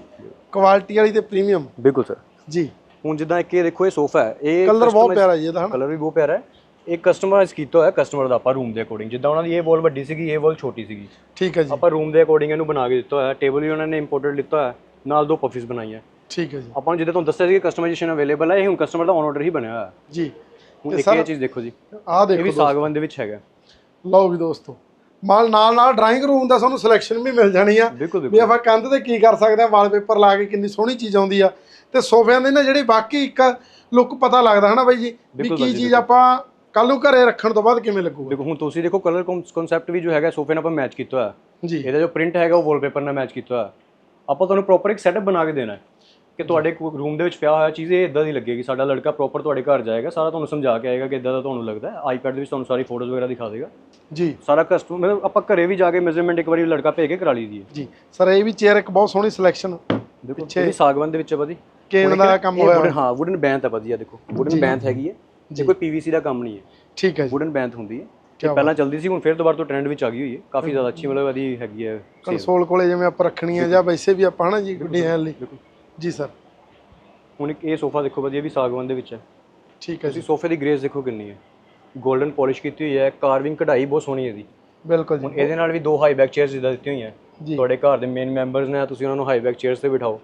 ਕੁਆਲਿਟੀ ਵਾਲੀ ਤੇ ਪ੍ਰੀਮੀਅਮ ਬਿਲਕੁਲ ਸਰ ਜੀ। ਹੁਣ ਜਿੱਦਾਂ ਇੱਕ ਇਹ ਦੇਖੋ ਇਹ ਸੋਫਾ ਹੈ ਇਹ ਕਲਰ ਬਹੁਤ ਪਿਆਰਾ ਜੀ ਇਹਦਾ ਹਨਾ। ਕਲਰ ਵੀ ਬਹੁਤ ਪਿਆਰਾ ਹੈ। ਇਹ ਕਸਟਮਾਈਜ਼ ਕੀਤਾ ਹੋਇਆ ਕਸਟਮਰ ਦਾ ਆਪਾਂ ਰੂਮ ਦੇ ਅਕੋਰਡਿੰਗ ਜਿੱਦਾਂ ਉਹਨਾਂ ਦੀ ਇਹ ਵਾਲ ਵੱਡੀ ਸੀਗੀ ਇਹ ਵਾਲ ਛੋਟੀ ਸੀਗੀ। ਠੀਕ ਹੈ ਜੀ। ਆਪਾਂ ਰੂਮ ਦੇ ਅਕੋਰਡਿੰਗ ਇਹਨੂੰ ਬਣਾ ਕੇ ਦਿੱਤਾ ਹੋਇਆ ਟੇਬਲ ਵੀ ਉਹਨਾਂ ਨੇ ਇੰਪੋਰਟਡ ਲਿੱਤਾ ਹੋਇਆ ਨਾਲ ਦੋ ਪਫਿਸ ਬਣਾਈਆਂ ਠੀਕ ਹੈ ਜੀ। ਆਪਾਂ ਨੂੰ ਜਿੱਦਾਂ ਤੁਹਾਨੂੰ ਦੱਸਿਆ ਸੀ ਕਿ ਕਸਟਮਾਈਜ਼ੇਸ਼ਨ ਅਵੇਲੇਬਲ ਹੈ ਇਹ ਹੁਣ ਕਸਟਮਰ ਦਾ ਔਨ ਆਰਡਰ ਹੀ ਬਣਿਆ ਹੋਇਆ। ਹੈ ਜੀ। ਹੁਣ ਇੱਕ ਇਹ ਚੀਜ਼ ਦੇਖੋ ਜੀ। ਆਹ ਇਹ ਵੀ ਦੇਖੋ ਸਾਗਵਾਨ ਦੇ ਵਿੱਚ ਹੈਗਾ। ਲਓ ਵੀ ਦੋਸਤੋ ਮਾਲ ਨਾਲ ਨਾਲ ਡਰਾਇੰਗ ਰੂਮ ਦਾ ਸਾਨੂੰ ਸਿਲੈਕਸ਼ਨ ਵੀ ਮਿਲ ਜਾਣੀ ਆ। ਵੀ ਆਪਾਂ ਕੰਧ ਤੇ ਕੀ ਕਰ ਸਕਦੇ ਆ ਵਾਲਪੇਪਰ ਲਾ ਕੇ ਕਿੰਨੀ ਸੋਹਣੀ ਚੀਜ਼ ਆਉਂਦੀ ਆ। ਤੇ ਸੋਫਿਆਂ ਦੇ ਨਾ ਜਿਹੜੀ ਬਾਕੀ ਇੱਕ ਲੁੱਕ ਪਤਾ ਲੱਗਦਾ ਹਨਾ ਬਾਈ ਜੀ ਵੀ ਕੀ ਚੀਜ਼ ਆਪਾਂ ਕੱਲ ਨੂੰ ਘਰੇ ਰੱਖਣ ਤੋਂ ਬਾਅਦ ਕਿਵੇਂ ਲੱਗੂਗਾ? ਦੇਖੋ ਹੁਣ ਤੁਸੀਂ ਦੇਖੋ ਕਲਰ ਕਨਸੈਪਟ ਵੀ ਜੋ ਹੈਗਾ ਸੋਫੇ ਨਾਲ ਆਪਾਂ ਮੈਚ ਕੀਤਾ ਹੋਇਆ। ਜੀ। ਇਹਦਾ ਜੋ ਪ੍ਰਿੰਟ ਹੈਗਾ ਉਹ ਵਾਲਪੇਪਰ ਨਾਲ ਮੈਚ ਕੀਤਾ ਹੋਇਆ। ਆਪਾਂ ਤੁਹਾਨੂੰ ਪ੍ਰੋਪਰ ਇੱਕ ਸੈਟਅਪ ਬਣਾ ਕੇ ਦੇਣਾ ਹੈ ਕਿ ਤੁਹਾਡੇ ਰੂਮ ਦੇ ਵਿੱਚ ਪਿਆ ਹੋਇਆ ਚੀਜ਼ ਇਹ ਇਦਾਂ ਦੀ ਲੱਗੇਗੀ। ਸਾਡਾ ਲੜਕਾ ਪ੍ਰੋਪਰ ਤੁਹਾਡੇ ਘਰ ਜਾਏਗਾ ਸਾਰਾ ਤੁਹਾਨੂੰ ਸਮਝਾ ਕੇ ਆਏਗਾ ਕਿ ਇਦਾਂ ਦਾ ਤੁਹਾਨੂੰ ਲੱਗਦਾ ਹੈ। ਆਈਪੈਡ ਦੇ ਵਿੱਚ ਤੁਹਾਨੂੰ ਸਾਰੀ ਫੋਟੋਜ਼ ਵਗੈਰਾ ਦਿਖਾ ਦੇਗਾ। ਜੀ। ਸਾਰਾ ਕਸਟਮਰ ਮਤਲਬ ਆਪਾਂ ਘਰੇ ਵੀ ਜਾ ਕੇ ਮੈਜ਼ਰਮੈਂਟ ਇੱਕ ਵਾਰੀ ਲੜਕਾ ਭੇਜ ਕੇ ਕਰਾ ਲਈਦੀ ਹੈ। ਜੀ। ਸਰ ਇਹ ਵੀ ਚੇਅਰ ਇੱਕ ਬਹੁਤ ਸੋਹਣੀ ਸਿਲੈਕਸ਼ਨ ਦੇਖੋ ਇਹ ਸਾਗਵਾਨ ਦੇ ਵਿੱਚ ਹੈ ਭਾਜੀ। ਕੇਨ ਦਾ ਕੰਮ ਹੋਇਆ ਹਾਂ ਵੁਡਨ ਬੈਂਥ ਹੈ ਵਧੀਆ ਦੇਖੋ। ਵੁਡਨ ਬੈਂਥ ਹੈਗੀ ਹੈ। ਇਹ ਕੋਈ ਪੀਵੀਸੀ ਦਾ ਕੰਮ ਨਹੀਂ ਹੈ। ਠੀਕ ਹੈ ਜੀ। ਵੁਡਨ ਬੈਂਥ ਹੁੰਦੀ ਹੈ। ਇਹ ਪਹਿਲਾਂ ਚੱਲਦੀ ਸੀ ਹੁਣ ਫਿਰ ਦੁਬਾਰਾ ਤੋਂ ਟ੍ਰੈਂਡ ਵਿੱਚ ਆ ਗਈ ਹੋਈ ਹੈ। ਕਾਫੀ ਜ਼ਿਆਦਾ ਅੱਛੀ ਮਤਲਬ ਇਹਦੀ ਹੈਗੀ ਹੈ ਕੰਸੋਲ ਕੋਲੇ ਜਿਵੇਂ ਆਪਾਂ ਰੱਖਣੀ ਆ ਜਾਂ ਵੈਸੇ ਵੀ ਆਪਾਂ ਹਨਾ ਜੀ ਡਿਜ਼ਾਈਨ ਲਈ। ਜੀ ਸਰ। ਹੁਣ ਇੱਕ ਇਹ ਸੋਫਾ ਦੇਖੋ ਵਧੀਆ ਵੀ ਸਾਗਵਾਨ ਦੇ ਵਿੱਚ ਹੈ। ਠੀਕ ਹੈ ਜੀ। ਤੁਸੀਂ ਸੋਫੇ ਦੀ ਗ੍ਰੇਸ ਦੇਖੋ ਕਿੰਨੀ ਹੈ। 골ਡਨ ਪਾਲਿਸ਼ ਕੀਤੀ ਹੋਈ ਹੈ ਕਾਰਵਿੰਗ ਕਢਾਈ ਬਹੁਤ ਸੋਹਣੀ ਹੈ ਇਹਦੀ। ਬਿਲਕੁਲ ਜੀ। ਹੁਣ ਇਹਦੇ ਨਾਲ ਵੀ ਦੋ ਹਾਈ ਬੈਕ ਚੇਅਰਸ ਜਿੱਦਾਂ ਦਿੱਤੀਆਂ ਹੋਈਆਂ। ਤੁਹਾਡੇ ਘਰ ਦੇ ਮੇਨ ਮੈਂਬਰਸ ਨੇ ਤੁਸੀਂ ਉਹਨਾਂ ਨੂੰ ਹਾਈ ਬੈਕ ਚੇਅਰਸ ਤੇ ਬਿਠਾਓ।